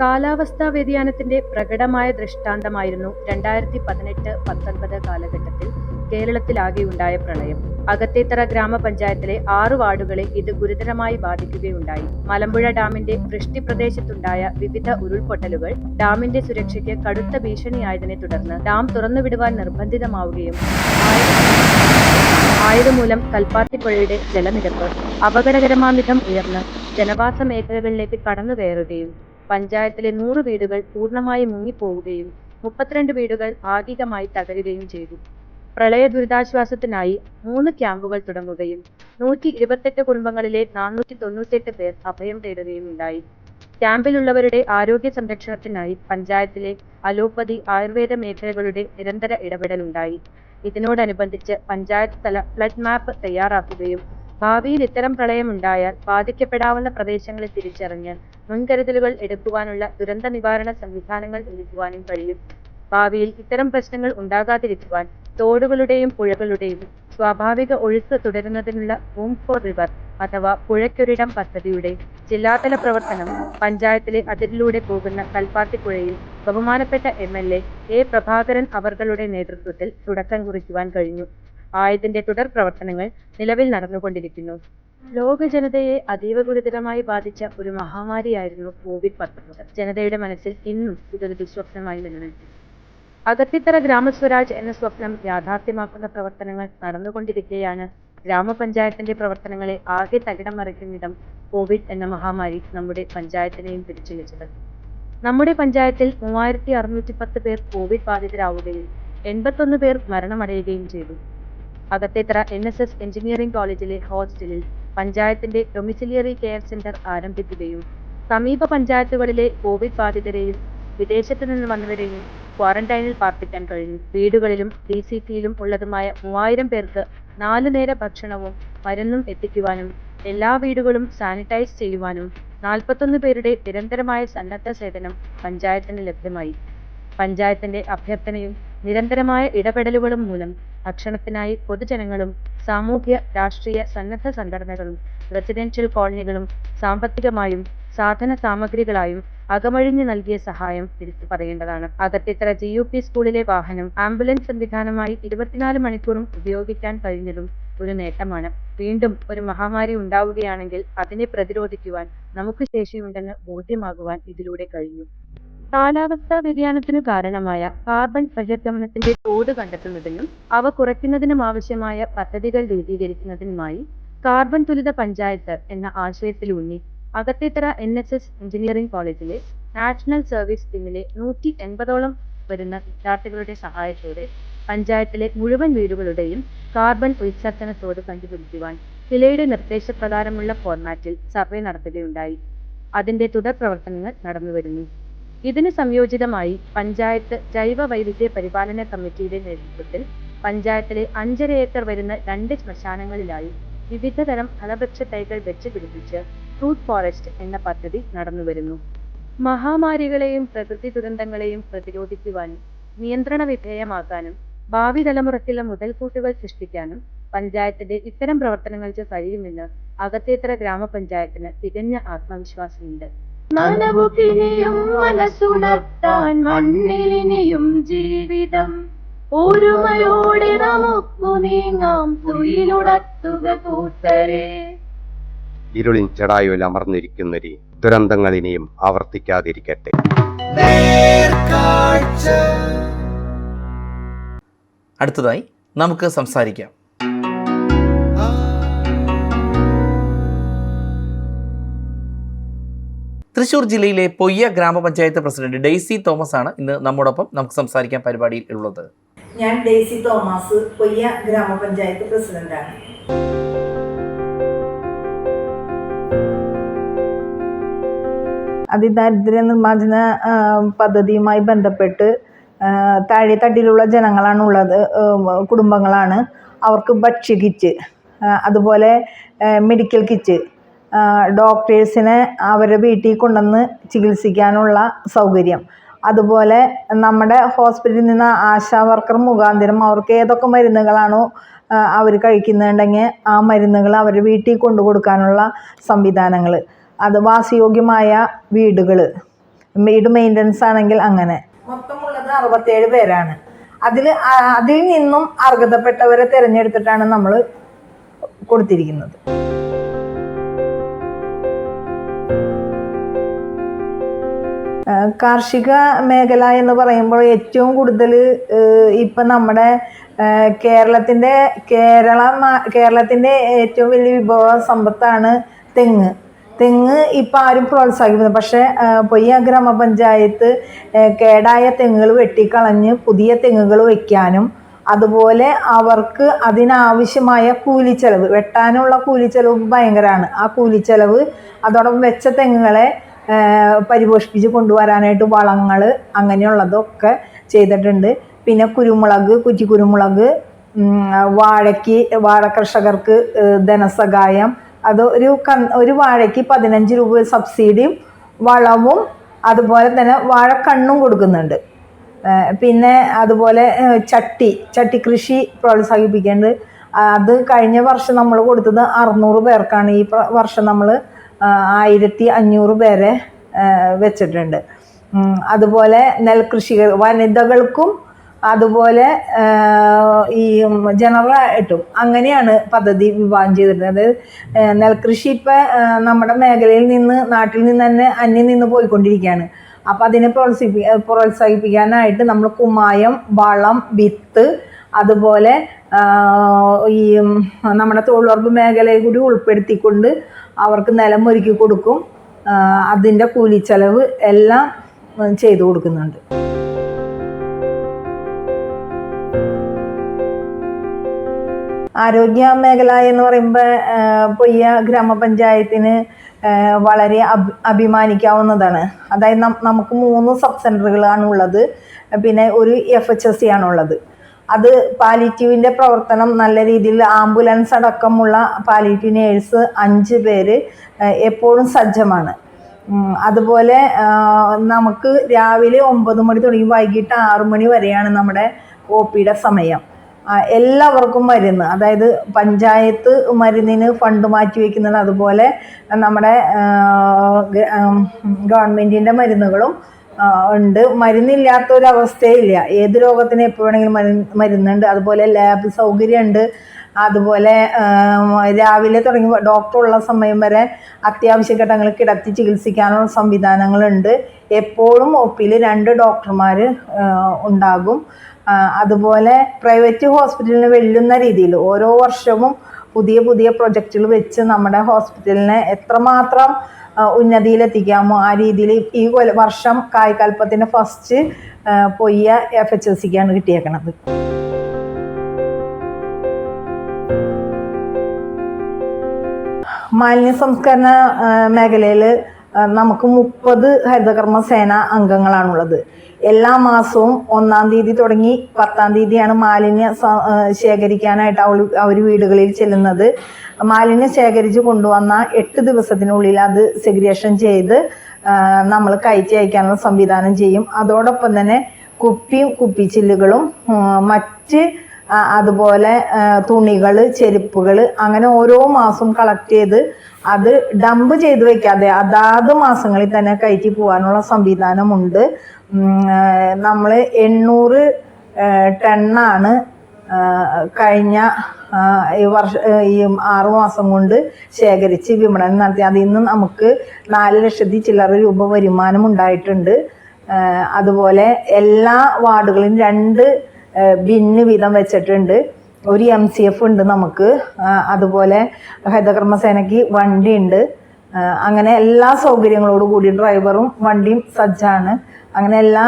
കാലാവസ്ഥാ വ്യതിയാനത്തിന്റെ പ്രകടമായ ദൃഷ്ടാന്തമായിരുന്നു രണ്ടായിരത്തി പതിനെട്ട് പത്തൊൻപത് കാലഘട്ടത്തിൽ കേരളത്തിലാകെയുണ്ടായ പ്രളയം. അകത്തേത്തറ ഗ്രാമപഞ്ചായത്തിലെ ആറ് വാർഡുകളെ ഇത് ഗുരുതരമായി ബാധിക്കുകയുണ്ടായി. മലമ്പുഴ ഡാമിന്റെ വൃഷ്ടിപ്രദേശത്തുണ്ടായ വിവിധ ഉരുൾപൊട്ടലുകൾ ഡാമിന്റെ സുരക്ഷയ്ക്ക് കടുത്ത ഭീഷണിയായതിനെ തുടർന്ന് ഡാം തുറന്നുവിടുവാൻ നിർബന്ധിതമാവുകയും ആയതുമൂലം കൽപ്പാത്തിപ്പുഴയുടെ ജലനിരപ്പ് അപകടകരമാംവിധം ഉയർന്ന് ജനവാസ മേഖലകളിലേക്ക് കടന്നു കയറുകയും പഞ്ചായത്തിലെ നൂറ് വീടുകൾ പൂർണമായി മുങ്ങിപ്പോവുകയും മുപ്പത്തിരണ്ട് വീടുകൾ ഭാഗികമായി തകരുകയും ചെയ്തു. പ്രളയ ദുരിതാശ്വാസത്തിനായി മൂന്ന് ക്യാമ്പുകൾ തുടങ്ങുകയും നൂറ്റി ഇരുപത്തെട്ട് കുടുംബങ്ങളിലെ നാനൂറ്റി തൊണ്ണൂറ്റെട്ട് പേർ അഭയം തേടുകയും ഉണ്ടായി ക്യാമ്പിലുള്ളവരുടെ ആരോഗ്യ സംരക്ഷണത്തിനായി പഞ്ചായത്തിലെ അലോപ്പതി ആയുർവേദ മേഖലകളുടെ നിരന്തര ഇടപെടലുണ്ടായി. ഇതിനോടനുബന്ധിച്ച് പഞ്ചായത്ത് തല ഫ്ലഡ് മാപ്പ് തയ്യാറാക്കുകയും ഭാവിയിൽ ഇത്തരം പ്രളയം ഉണ്ടായാൽ ബാധിക്കപ്പെടാവുന്ന പ്രദേശങ്ങളെ തിരിച്ചറിഞ്ഞ് മുൻകരുതലുകൾ എടുക്കുവാനുള്ള ദുരന്ത നിവാരണ സംവിധാനങ്ങൾ ഒരുക്കുവാനും കഴിയും. ഭാവിയിൽ ഇത്തരം പ്രശ്നങ്ങൾ ഉണ്ടാകാതിരിക്കുവാൻ തോടുകളുടെയും പുഴകളുടെയും സ്വാഭാവിക ഒഴുക്ക് തുടരുന്നതിനുള്ള റൂം ഫോർ റിവർ അഥവാ പുഴയ്ക്കൊരിടം പദ്ധതിയുടെ ജില്ലാതല പ്രവർത്തനം പഞ്ചായത്തിലെ അതിരിലൂടെ പോകുന്ന കൽപ്പാത്തിപ്പുഴയിൽ ബഹുമാനപ്പെട്ട M L A A Prabhakaran അവർകളുടെ നേതൃത്വത്തിൽ തുടക്കം കുറിക്കുവാൻ കഴിഞ്ഞു. ആയതിന്റെ തുടർ പ്രവർത്തനങ്ങൾ നിലവിൽ നടന്നുകൊണ്ടിരിക്കുന്നു. ലോക ജനതയെ അതീവ ഗുരുതരമായി ബാധിച്ച ഒരു മഹാമാരിയായിരുന്നു കോവിഡ് പത്തൊമ്പത് ജനതയുടെ മനസ്സിൽ ഇന്നും ഇതൊരു ദുസ്വപ്നമായി നിലനിൽക്കുന്നു. അകത്തിത്തറ ഗ്രാമസ്വരാജ് എന്ന സ്വപ്നം യാഥാർത്ഥ്യമാക്കുന്ന പ്രവർത്തനങ്ങൾ നടന്നുകൊണ്ടിരിക്കെയാണ് ഗ്രാമപഞ്ചായത്തിന്റെ പ്രവർത്തനങ്ങളെ ആകെ തകിടം മറിക്കുന്നിടം കോവിഡ് എന്ന മഹാമാരി നമ്മുടെ പഞ്ചായത്തിനെയും പിടിച്ചുലച്ചത് നമ്മുടെ പഞ്ചായത്തിൽ മൂവായിരത്തി അറുന്നൂറ്റി പത്ത് പേർ കോവിഡ് ബാധിതരാവുകയും എൺപത്തൊന്ന് പേർ മരണമടയുകയും ചെയ്തു. Akathethara N S S engineering കോളേജിലെ ഹോസ്റ്റലിൽ പഞ്ചായത്തിന്റെ ഡൊമിസിലിയറി കെയർ സെന്റർ ആരംഭിക്കുകയും സമീപ പഞ്ചായത്തുകളിലെ കോവിഡ് ബാധിതരെയും വിദേശത്തു നിന്ന് വന്നവരെയും ക്വാറന്റൈനിൽ പാർപ്പിക്കാൻ കഴിഞ്ഞു. വീടുകളിലും ഡി സി ടിയിലും ഉള്ളതുമായ മൂവായിരം പേർക്ക് നാലു നേര ഭക്ഷണവും മരുന്നും എത്തിക്കുവാനും എല്ലാ വീടുകളും സാനിറ്റൈസ് ചെയ്യുവാനും നാൽപ്പത്തൊന്ന് പേരുടെ നിരന്തരമായ സന്നദ്ധ സേവനം പഞ്ചായത്തിന് ലഭ്യമായി. പഞ്ചായത്തിന്റെ അഭ്യർത്ഥനയും നിരന്തരമായ ഇടപെടലുകളും മൂലം ഭക്ഷണത്തിനായി പൊതുജനങ്ങളും സാമൂഹ്യ രാഷ്ട്രീയ സന്നദ്ധ സംഘടനകളും റെസിഡൻഷ്യൽ കോളനികളും സാമ്പത്തികമായും സാധന സാമഗ്രികളായും അകമഴിഞ്ഞു നൽകിയ സഹായം തിരിച്ചു പറയേണ്ടതാണ്. അകത്തിത്തറ ജി യു പി സ്കൂളിലെ വാഹനം ആംബുലൻസ് സംവിധാനമായി ഇരുപത്തിനാല് മണിക്കൂറും ഉപയോഗിക്കാൻ കഴിഞ്ഞതും ഒരു നേട്ടമാണ്. വീണ്ടും ഒരു മഹാമാരി ഉണ്ടാവുകയാണെങ്കിൽ അതിനെ പ്രതിരോധിക്കുവാൻ നമുക്ക് ശേഷിയുണ്ടെന്ന് ബോധ്യമാകുവാൻ ഇതിലൂടെ കഴിഞ്ഞു. കാലാവസ്ഥാ വ്യതിയാനത്തിനു കാരണമായ കാർബൺ ബഹിർഗമനത്തിന്റെ തോത് കണ്ടെത്തുന്നതിനും അവ കുറയ്ക്കുന്നതിനും ആവശ്യമായ പദ്ധതികൾ രൂപീകരിക്കുന്നതിനുമായി കാർബൺ തുലിത പഞ്ചായത്ത് എന്ന ആശയത്തിലൂന്നി Akathethara N S S engineering കോളേജിലെ നാഷണൽ സർവീസ് ടീമിലെ നൂറ്റി എൺപതോളം വരുന്ന വിദ്യാർത്ഥികളുടെ സഹായത്തോടെ പഞ്ചായത്തിലെ മുഴുവൻ വീടുകളുടെയും കാർബൺ ഉത്സർജനത്തോട് കണ്ടുപിടിക്കുവാൻ പിലയുടെ നിർദ്ദേശപ്രകാരമുള്ള ഫോർമാറ്റിൽ സർവേ നടത്തുകയുണ്ടായി. അതിന്റെ തുടർ പ്രവർത്തനങ്ങൾ നടന്നുവരുന്നു ഇതിന് സംയോജിതമായി പഞ്ചായത്ത് ജൈവ വൈവിധ്യ പരിപാലന കമ്മിറ്റിയുടെ നേതൃത്വത്തിൽ പഞ്ചായത്തിലെ അഞ്ചര ഏക്കർ വരുന്ന രണ്ട് ശ്മശാനങ്ങളിലായി വിവിധതരം ഫലവൃക്ഷ തൈകൾ വെച്ച് പിടിപ്പിച്ച് ഫ്രൂട്ട് ഫോറസ്റ്റ് എന്ന പദ്ധതി നടന്നു വരുന്നു. മഹാമാരികളെയും പ്രകൃതി ദുരന്തങ്ങളെയും പ്രതിരോധിക്കുവാനും നിയന്ത്രണ വിധേയമാക്കാനും ഭാവി തലമുറയ്ക്കുള്ള മുതൽക്കൂട്ടുകൾ സൃഷ്ടിക്കാനും പഞ്ചായത്തിന്റെ ഇത്തരം പ്രവർത്തനങ്ങൾക്ക് കഴിയുമെന്ന് അകത്തേത്തര ഗ്രാമപഞ്ചായത്തിന് തികഞ്ഞ ആത്മവിശ്വാസമുണ്ട്.
ജീവിതം. ഒരുമയോടെ നമുക്കു നീങ്ങാം. കൂട്ടരെ.
ഇരുളിൻ ചെടായുവിൽ അമർന്നിരിക്കുന്നൊരു ദുരന്തങ്ങൾ ഇനിയും ആവർത്തിക്കാതിരിക്കട്ടെ
അടുത്തതായി നമുക്ക് സംസാരിക്കാം. തൃശൂർ ജില്ലയിലെ പൊയ്യ ഗ്രാമപഞ്ചായത്ത് പ്രസിഡന്റ് ഡെയ്സി തോമസ് ആണ് ഇന്ന് നമ്മോടൊപ്പം നമുക്ക് സംസാരിക്കാൻ പരിപാടിയിൽ ഉള്ളത്.
ഞാൻ ഡെയ്സി തോമസ് പൊയ്യ ഗ്രാമപഞ്ചായത്ത് പ്രസിഡന്റാണ്. അതിദാരിദ്ര്യ നിർമ്മാർജന പദ്ധതിയുമായി ബന്ധപ്പെട്ട് ആ, താഴെ തട്ടിലുള്ള ജനങ്ങളാണ് ഉള്ളത് കുടുംബങ്ങളാണ്. അവർക്ക് ഭക്ഷ്യ കിറ്റ് അതുപോലെ മെഡിക്കൽ കിറ്റ് ഡോക്ടേഴ്സിനെ അവരുടെ വീട്ടിൽ കൊണ്ടുവന്ന് ചികിത്സിക്കാനുള്ള സൗകര്യം. അതുപോലെ നമ്മുടെ ഹോസ്പിറ്റലിൽ നിന്ന് ആശാ വർക്കർ മുഖാന്തരം അവർക്ക് ഏതൊക്കെ മരുന്നുകളാണോ അവർ കഴിക്കുന്നുണ്ടെങ്കിൽ ആ മരുന്നുകൾ അവരുടെ വീട്ടിൽ കൊണ്ടു കൊടുക്കാനുള്ള സംവിധാനങ്ങൾ. അത് വാസയോഗ്യമായ വീടുകൾ വീട് മെയിന്റനൻസ് ആണെങ്കിൽ അങ്ങനെ. മൊത്തമുള്ളത് അറുപത്തേഴ് പേരാണ്. അതിൽ അതിൽ നിന്നും അർഹതപ്പെട്ടവരെ തിരഞ്ഞെടുത്തിട്ടാണ് നമ്മൾ കൊടുത്തിരിക്കുന്നത്. കാർഷിക മേഖല എന്ന് പറയുമ്പോൾ ഏറ്റവും കൂടുതൽ ഇപ്പം നമ്മുടെ കേരളത്തിന്റെ കേരള കേരളത്തിന്റെ ഏറ്റവും വലിയ വിഭവ സമ്പത്താണ് തെങ്ങ്. തെങ്ങ് ഇപ്പം ആരും പ്രോത്സാഹിപ്പിക്കുന്നു പക്ഷേ പൊയ്യ ഗ്രാമപഞ്ചായത്ത് കേടായ തെങ്ങുകൾ വെട്ടിക്കളഞ്ഞ് പുതിയ തെങ്ങുകൾ വയ്ക്കാനും അതുപോലെ അവർക്ക് അതിനാവശ്യമായ കൂലിച്ചെലവ് വെട്ടാനുള്ള കൂലിച്ചെലവ് ഭയങ്കരമാണ് ആ കൂലിച്ചെലവ് അതോടൊപ്പം വെച്ച തെങ്ങുകളെ പരിപോഷിപ്പിച്ച് കൊണ്ടുവരാനായിട്ട് വളങ്ങൾ അങ്ങനെയുള്ളതൊക്കെ ചെയ്തിട്ടുണ്ട്. പിന്നെ കുരുമുളക് കുറ്റി കുരുമുളക് വാഴയ്ക്ക് വാഴ കർഷകർക്ക് ധനസഹായം അത് ഒരു കൺ ഒരു വാഴയ്ക്ക് പതിനഞ്ച് രൂപ സബ്സിഡിയും വളവും അതുപോലെ തന്നെ വാഴക്കണ്ണും കൊടുക്കുന്നുണ്ട്. പിന്നെ അതുപോലെ ചട്ടി ചട്ടി കൃഷി പ്രോത്സാഹിപ്പിക്കേണ്ടത്. അത് കഴിഞ്ഞ വർഷം നമ്മൾ കൊടുത്തത് അറുന്നൂറ് പേർക്കാണ്. ഈ വർഷം നമ്മൾ ആയിരത്തി അഞ്ഞൂറ് പേരെ വെച്ചിട്ടുണ്ട്. അതുപോലെ നെൽകൃഷികൾ വനിതകൾക്കും അതുപോലെ ഈ ജനറൽ ആയിട്ടും അങ്ങനെയാണ് പദ്ധതി വിഭാഗം ചെയ്തിരുന്നത്. നെൽകൃഷി ഇപ്പം നമ്മുടെ മേഖലയിൽ നിന്ന് നാട്ടിൽ നിന്ന് തന്നെ അന്യം നിന്ന് പോയിക്കൊണ്ടിരിക്കുകയാണ്. അപ്പം അതിനെ പ്രോത്സാഹിപ്പി പ്രോത്സാഹിപ്പിക്കാനായിട്ട് നമ്മൾ കുമ്മായം വളം വിത്ത് അതുപോലെ ഈ നമ്മുടെ തൊഴിലുറപ്പ് മേഖലയെ കൂടി ഉൾപ്പെടുത്തിക്കൊണ്ട് അവർക്ക് നിലം ഒരുക്കി കൊടുക്കും. അതിന്റെ കൂലിച്ചെലവ് എല്ലാം ചെയ്തു കൊടുക്കുന്നുണ്ട്. ആരോഗ്യ മേഖല എന്ന് പറയുമ്പോൾ പൊയ്യ ഗ്രാമപഞ്ചായത്തിന് വളരെ അഭി അഭിമാനിക്കാവുന്നതാണ്. അതായത് നമുക്ക് മൂന്ന് സബ് സെന്ററുകളാണ് ഉള്ളത്. പിന്നെ ഒരു എഫ് എച്ച് എസ് സി ആണുള്ളത് അത് പാലിറ്റീവിന്റെ പ്രവർത്തനം നല്ല രീതിയിൽ ആംബുലൻസ് അടക്കമുള്ള പാലിറ്റീവ് നേഴ്സ് അഞ്ച് പേര് എപ്പോഴും സജ്ജമാണ്. അതുപോലെ നമുക്ക് രാവിലെ ഒമ്പത് മണി തുടങ്ങി വൈകിട്ട് ആറു മണി വരെയാണ് നമ്മുടെ ഒ പിയുടെ സമയം. എല്ലാവർക്കും മരുന്ന്. അതായത് പഞ്ചായത്ത് മരുന്നിന് ഫണ്ട് മാറ്റി വയ്ക്കുന്നുണ്ട് അതുപോലെ നമ്മുടെ ഗവൺമെന്റിന്റെ മരുന്നുകളും ഉണ്ട്. മരുന്നില്ലാത്ത ഒരു ഏത് രോഗത്തിന് എപ്പോൾ വേണമെങ്കിലും മരുന്ന് മരുന്നുണ്ട്. അതുപോലെ ലാബ് സൗകര്യമുണ്ട്. അതുപോലെ രാവിലെ തുടങ്ങി ഡോക്ടർ ഉള്ള സമയം വരെ അത്യാവശ്യ ഘട്ടങ്ങളിൽ കിടത്തി ചികിത്സിക്കാനുള്ള സംവിധാനങ്ങളുണ്ട്. എപ്പോഴും ഒപ്പിയിൽ രണ്ട് ഡോക്ടർമാർ ഉണ്ടാകും. അതുപോലെ പ്രൈവറ്റ് ഹോസ്പിറ്റലിന് വെല്ലുന്ന രീതിയിൽ ഓരോ വർഷവും പുതിയ പുതിയ പ്രൊജക്റ്റുകൾ വെച്ച് നമ്മുടെ ഹോസ്പിറ്റലിനെ എത്രമാത്രം ഉന്നതിയിലെത്തിക്കാമോ ആ രീതിയിൽ ഈ കൊല വർഷം കായ്കൽപ്പത്തിന്റെ first Poyya F H S സിക്കാണ് കിട്ടിയേക്കണത്. മാലിന്യ സംസ്കരണ മേഖലയിൽ നമുക്ക് മുപ്പത് ഹരിതകർമ്മ സേന അംഗങ്ങളാണുള്ളത്. എല്ലാ മാസവും ഒന്നാം തീയതി തുടങ്ങി പത്താം തീയതിയാണ് മാലിന്യ ശേഖരിക്കാനായിട്ട് അവർ അവർ വീടുകളിൽ ചെല്ലുന്നത്. മാലിന്യം ശേഖരിച്ച് കൊണ്ടുവന്ന എട്ട് ദിവസത്തിനുള്ളിൽ അത് സെഗ്രിയേഷൻ ചെയ്ത് നമ്മൾ കയറ്റി അയക്കാനുള്ള സംവിധാനം ചെയ്യും. അതോടൊപ്പം തന്നെ കുപ്പിയും കുപ്പിച്ചില്ലുകളും മറ്റ് അതുപോലെ തുണികൾ ചെരുപ്പുകൾ അങ്ങനെ ഓരോ മാസവും കളക്ട് ചെയ്ത് അത് ഡംപ് ചെയ്ത് വെക്കാതെ അതാത് മാസങ്ങളിൽ തന്നെ കയറ്റി പോകാനുള്ള സംവിധാനമുണ്ട്. നമ്മൾ എണ്ണൂറ് ടണ്ണാണ് കഴിഞ്ഞ ഈ വർഷ ഈ ആറു മാസം കൊണ്ട് ശേഖരിച്ച് വിപണനം നടത്തി. അതിൽ നിന്ന് നമുക്ക് നാല് ലക്ഷത്തി ചില്ലറ രൂപ വരുമാനം ഉണ്ടായിട്ടുണ്ട്. അതുപോലെ എല്ലാ വാർഡുകളിലും രണ്ട് ബിന്ന് വീതം വെച്ചിട്ടുണ്ട്. ഒരു എം സി എഫ് ഉണ്ട് നമുക്ക്. അതുപോലെ ഹരിതകർമ്മസേനയ്ക്ക് വണ്ടി ഉണ്ട് അങ്ങനെ എല്ലാ സൗകര്യങ്ങളോട് കൂടി ഡ്രൈവറും വണ്ടിയും സജ്ജാണ്. അങ്ങനെ എല്ലാ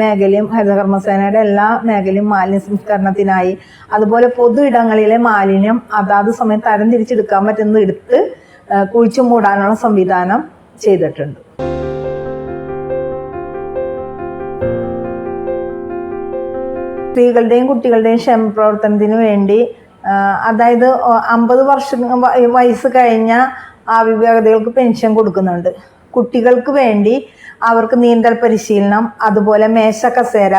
മേഖലയും ഹരിതകർമ്മസേനയുടെ എല്ലാ മേഖലയും മാലിന്യ സംസ്കരണത്തിനായി. അതുപോലെ പൊതു ഇടങ്ങളിലെ മാലിന്യം അതാത് സമയം തരം തിരിച്ചെടുക്കാൻ പറ്റുന്ന എടുത്ത് കുഴിച്ചു മൂടാനുള്ള സംവിധാനം ചെയ്തിട്ടുണ്ട്. സ്ത്രീകളുടെയും കുട്ടികളുടെയും ക്ഷേമ പ്രവർത്തനത്തിന് വേണ്ടി അതായത് അമ്പത് വർഷം വയസ്സ് കഴിഞ്ഞ ആ വിവാഹിതകൾക്ക് പെൻഷൻ കൊടുക്കുന്നുണ്ട്. കുട്ടികൾക്ക് വേണ്ടി അവർക്ക് നീന്തൽ പരിശീലനം അതുപോലെ മേശ കസേര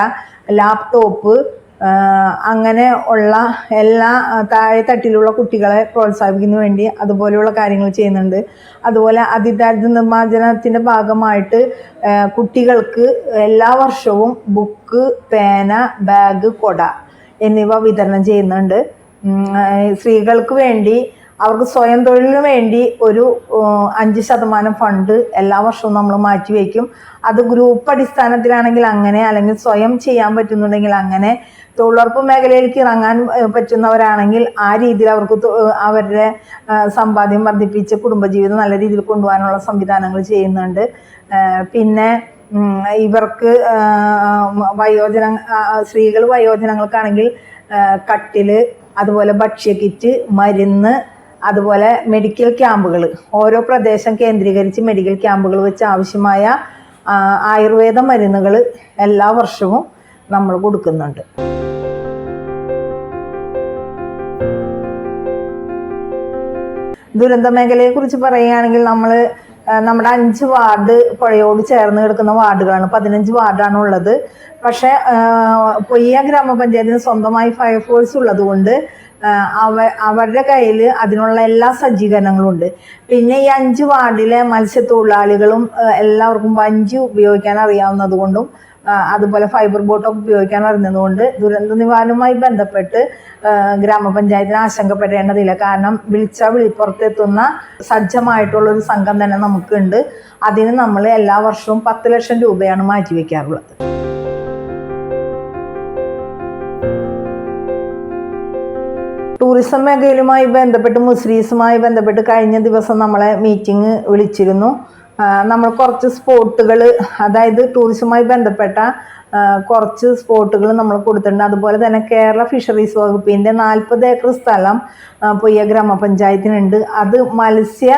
ലാപ്ടോപ്പ് അങ്ങനെ ഉള്ള എല്ലാ താഴെത്തട്ടിലുള്ള താഴെ തട്ടിലുള്ള കുട്ടികളെ പ്രോത്സാഹിപ്പിക്കുന്നതിന് വേണ്ടി അതുപോലെയുള്ള കാര്യങ്ങൾ ചെയ്യുന്നുണ്ട്. അതുപോലെ അതിദാരിദ്ര്യ നിർമ്മാർജനത്തിന്റെ ഭാഗമായിട്ട് കുട്ടികൾക്ക് എല്ലാ വർഷവും ബുക്ക് പേന ബാഗ് കൊട എന്നിവ വിതരണം ചെയ്യുന്നുണ്ട്. സ്ത്രീകൾക്ക് വേണ്ടി അവർക്ക് സ്വയം തൊഴിലിന് വേണ്ടി ഒരു അഞ്ച് ശതമാനം ഫണ്ട് എല്ലാ വർഷവും നമ്മൾ മാറ്റി വയ്ക്കും അത് ഗ്രൂപ്പ് അടിസ്ഥാനത്തിലാണെങ്കിൽ അങ്ങനെ അല്ലെങ്കിൽ സ്വയം ചെയ്യാൻ പറ്റുന്നുണ്ടെങ്കിൽ അങ്ങനെ. തൊഴിലുറപ്പ് മേഖലയിലേക്ക് ഇറങ്ങാൻ പറ്റുന്നവരാണെങ്കിൽ ആ രീതിയിൽ അവർക്ക് അവരുടെ സമ്പാദ്യം വർദ്ധിപ്പിച്ച് കുടുംബജീവിതം നല്ല രീതിയിൽ കൊണ്ടുപോകാനുള്ള സംവിധാനങ്ങൾ ചെയ്യുന്നുണ്ട്. പിന്നെ ഇവർക്ക് വയോജന സ്ത്രീകൾ വയോജനങ്ങൾക്കാണെങ്കിൽ കട്ടിൽ അതുപോലെ ഭക്ഷ്യ കിറ്റ് മരുന്ന് അതുപോലെ മെഡിക്കൽ ക്യാമ്പുകൾ ഓരോ പ്രദേശം കേന്ദ്രീകരിച്ച് മെഡിക്കൽ ക്യാമ്പുകൾ വെച്ച് ആവശ്യമായ ആയുർവേദ മരുന്നുകൾ എല്ലാ വർഷവും നമ്മൾ കൊടുക്കുന്നുണ്ട്. ദുരന്ത മേഖലയെക്കുറിച്ച് പറയുകയാണെങ്കിൽ നമ്മൾ നമ്മുടെ അഞ്ച് വാർഡ് പുഴയോട് ചേർന്ന് കിടക്കുന്ന വാർഡുകളാണ്. പതിനഞ്ച് വാർഡാണ് ഉള്ളത്. പക്ഷേ പൊയ്യ ഗ്രാമപഞ്ചായത്തിന് സ്വന്തമായി ഫയർഫോഴ്സ് ഉള്ളത് കൊണ്ട് അവ അവരുടെ കയ്യിൽ അതിനുള്ള എല്ലാ സജ്ജീകരണങ്ങളും ഉണ്ട് പിന്നെ ഈ അഞ്ച് വാർഡിലെ മത്സ്യത്തൊഴിലാളികളും എല്ലാവർക്കും വഞ്ചി ഉപയോഗിക്കാൻ അറിയാവുന്നത് കൊണ്ടും അതുപോലെ ഫൈബർ ബോട്ടൊക്കെ ഉപയോഗിക്കാൻ അറിഞ്ഞതുകൊണ്ട് ദുരന്ത നിവാരണവുമായി ബന്ധപ്പെട്ട് ഗ്രാമപഞ്ചായത്തിന് ആശങ്കപ്പെടേണ്ടതില്ല. കാരണം വിളിച്ച വിളിപ്പുറത്തെത്തുന്ന സജ്ജമായിട്ടുള്ള ഒരു സംഘം തന്നെ നമുക്കുണ്ട്. അതിന് നമ്മൾ എല്ലാ വർഷവും പത്ത് ലക്ഷം രൂപയാണ് മാറ്റിവെക്കാറുള്ളത്. ടൂറിസം മേഖലയുമായി ബന്ധപ്പെട്ട് മുസ്ലിംസുമായി ബന്ധപ്പെട്ട് കഴിഞ്ഞ ദിവസം നമ്മളെ മീറ്റിംഗ് വിളിച്ചിരുന്നു. നമ്മൾ കുറച്ച് സ്പോട്ടുകൾ അതായത് ടൂറിസവുമായി ബന്ധപ്പെട്ട കുറച്ച് സ്പോട്ടുകൾ നമ്മൾ കൊടുത്തിട്ടുണ്ട്. അതുപോലെ തന്നെ കേരള ഫിഷറീസ് വകുപ്പിന്റെ നാൽപ്പത് ഏക്കർ സ്ഥലം പൊയ്യ ഗ്രാമപഞ്ചായത്തിനുണ്ട്. അത് മത്സ്യ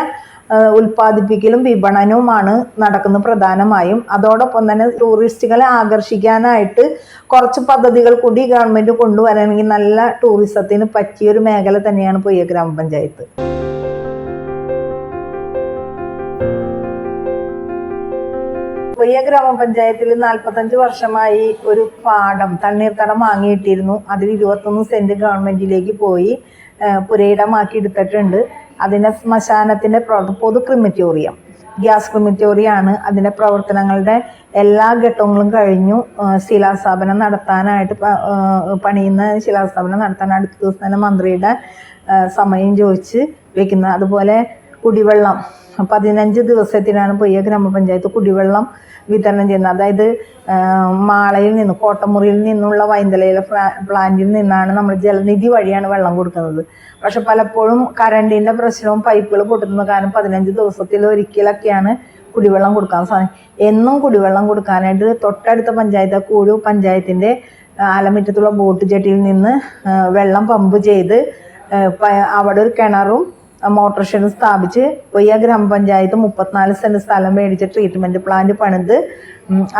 ഉൽപ്പാദിപ്പിക്കലും വിപണനവുമാണ് നടക്കുന്നത് പ്രധാനമായും. അതോടൊപ്പം തന്നെ ടൂറിസ്റ്റുകളെ ആകർഷിക്കാനായിട്ട് കുറച്ച് പദ്ധതികൾ കൂടി ഗവൺമെന്റ് കൊണ്ടുവരണമെങ്കിൽ നല്ല ടൂറിസത്തിന് പറ്റിയൊരു മേഖല തന്നെയാണ് പൊയ്യ ഗ്രാമപഞ്ചായത്ത്. പൊയ്യ ഗ്രാമപഞ്ചായത്തിൽ നാൽപ്പത്തഞ്ച് വർഷമായി ഒരു പാടം തണ്ണീർത്തടം വാങ്ങിയിട്ടിരുന്നു. അതിൽ ഇരുപത്തൊന്ന് സെന്റ് ഗവൺമെന്റിലേക്ക് പോയി പുരയിടമാക്കി എടുത്തിട്ടുണ്ട്. അതിന്റെ ശ്മശാനത്തിന്റെ പൊതു ക്രിമിറ്റോറിയം. ഗ്യാസ് ക്രിമിറ്റോറിയാണ് അതിന്റെ പ്രവർത്തനങ്ങളുടെ എല്ലാ ഘട്ടങ്ങളും കഴിഞ്ഞു. ശിലാസ്ഥാപനം നടത്താനായിട്ട് പണിയുന്ന ശിലാസ്ഥാപനം നടത്താൻ അടുത്ത ദിവസം തന്നെ മന്ത്രിയുടെ സമയം ചോദിച്ച് വെക്കുന്നത്. അതുപോലെ കുടിവെള്ളം. പതിനഞ്ച് ദിവസത്തിനാണ് പൊയ്യ ഗ്രാമപഞ്ചായത്ത് കുടിവെള്ളം വിതരണം ചെയ്യുന്നത്. അതായത് മാളയിൽ നിന്ന് കോട്ടമുറിയിൽ നിന്നുള്ള വൈന്തലയിലെ പ്ലാന്റിൽ നിന്നാണ് നമ്മൾ ജലനിധി വഴിയാണ് വെള്ളം കൊടുക്കുന്നത്. പക്ഷെ പലപ്പോഴും കറണ്ടിന്റെ പ്രശ്നവും പൈപ്പുകൾ പൊട്ടുന്ന. കാരണം പതിനഞ്ച് ദിവസത്തിൽ ഒരിക്കലൊക്കെയാണ് കുടിവെള്ളം കൊടുക്കാൻ സാധിക്കും എന്നും കുടിവെള്ളം കൊടുക്കാനായിട്ട് തൊട്ടടുത്ത പഞ്ചായത്ത് കൂഴു പഞ്ചായത്തിന്റെ ആലമുറ്റത്തുള്ള ബോട്ട് ജെട്ടിയിൽ നിന്ന് വെള്ളം പമ്പ് ചെയ്ത് അവിടെ ഒരു കിണറും മോട്ടോർ ഷെഡ് സ്ഥാപിച്ച് പൊയ്യ ഗ്രാമപഞ്ചായത്ത് മുപ്പത്തിനാല് സെന്റ് സ്ഥലം മേടിച്ച് ട്രീറ്റ്മെന്റ് പ്ലാന്റ് പണിത്.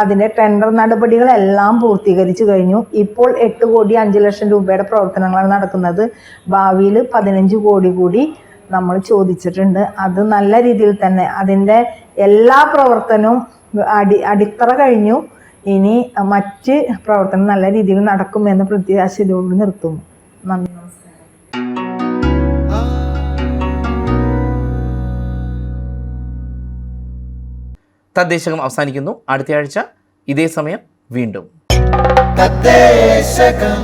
അതിന്റെ ടെൻഡർ നടപടികളെല്ലാം പൂർത്തീകരിച്ചു കഴിഞ്ഞു. ഇപ്പോൾ എട്ട് കോടി അഞ്ച് ലക്ഷം രൂപയുടെ പ്രവർത്തനങ്ങളാണ് നടക്കുന്നത്. ഭാവിയിൽ പതിനഞ്ച് കോടി കൂടി നമ്മൾ ചോദിച്ചിട്ടുണ്ട്. അത് നല്ല രീതിയിൽ തന്നെ അതിന്റെ എല്ലാ പ്രവർത്തനവും അടി അടിത്തറ കഴിഞ്ഞു. ഇനി മറ്റ് പ്രവർത്തനം നല്ല രീതിയിൽ നടക്കുമെന്ന് പ്രത്യാശയോട് നിർത്തുന്നു.
തദ്ദേശകം അവസാനിക്കുന്നു. അടുത്തയാഴ്ച ഇതേ സമയം വീണ്ടും.
തദ്ദേശകം.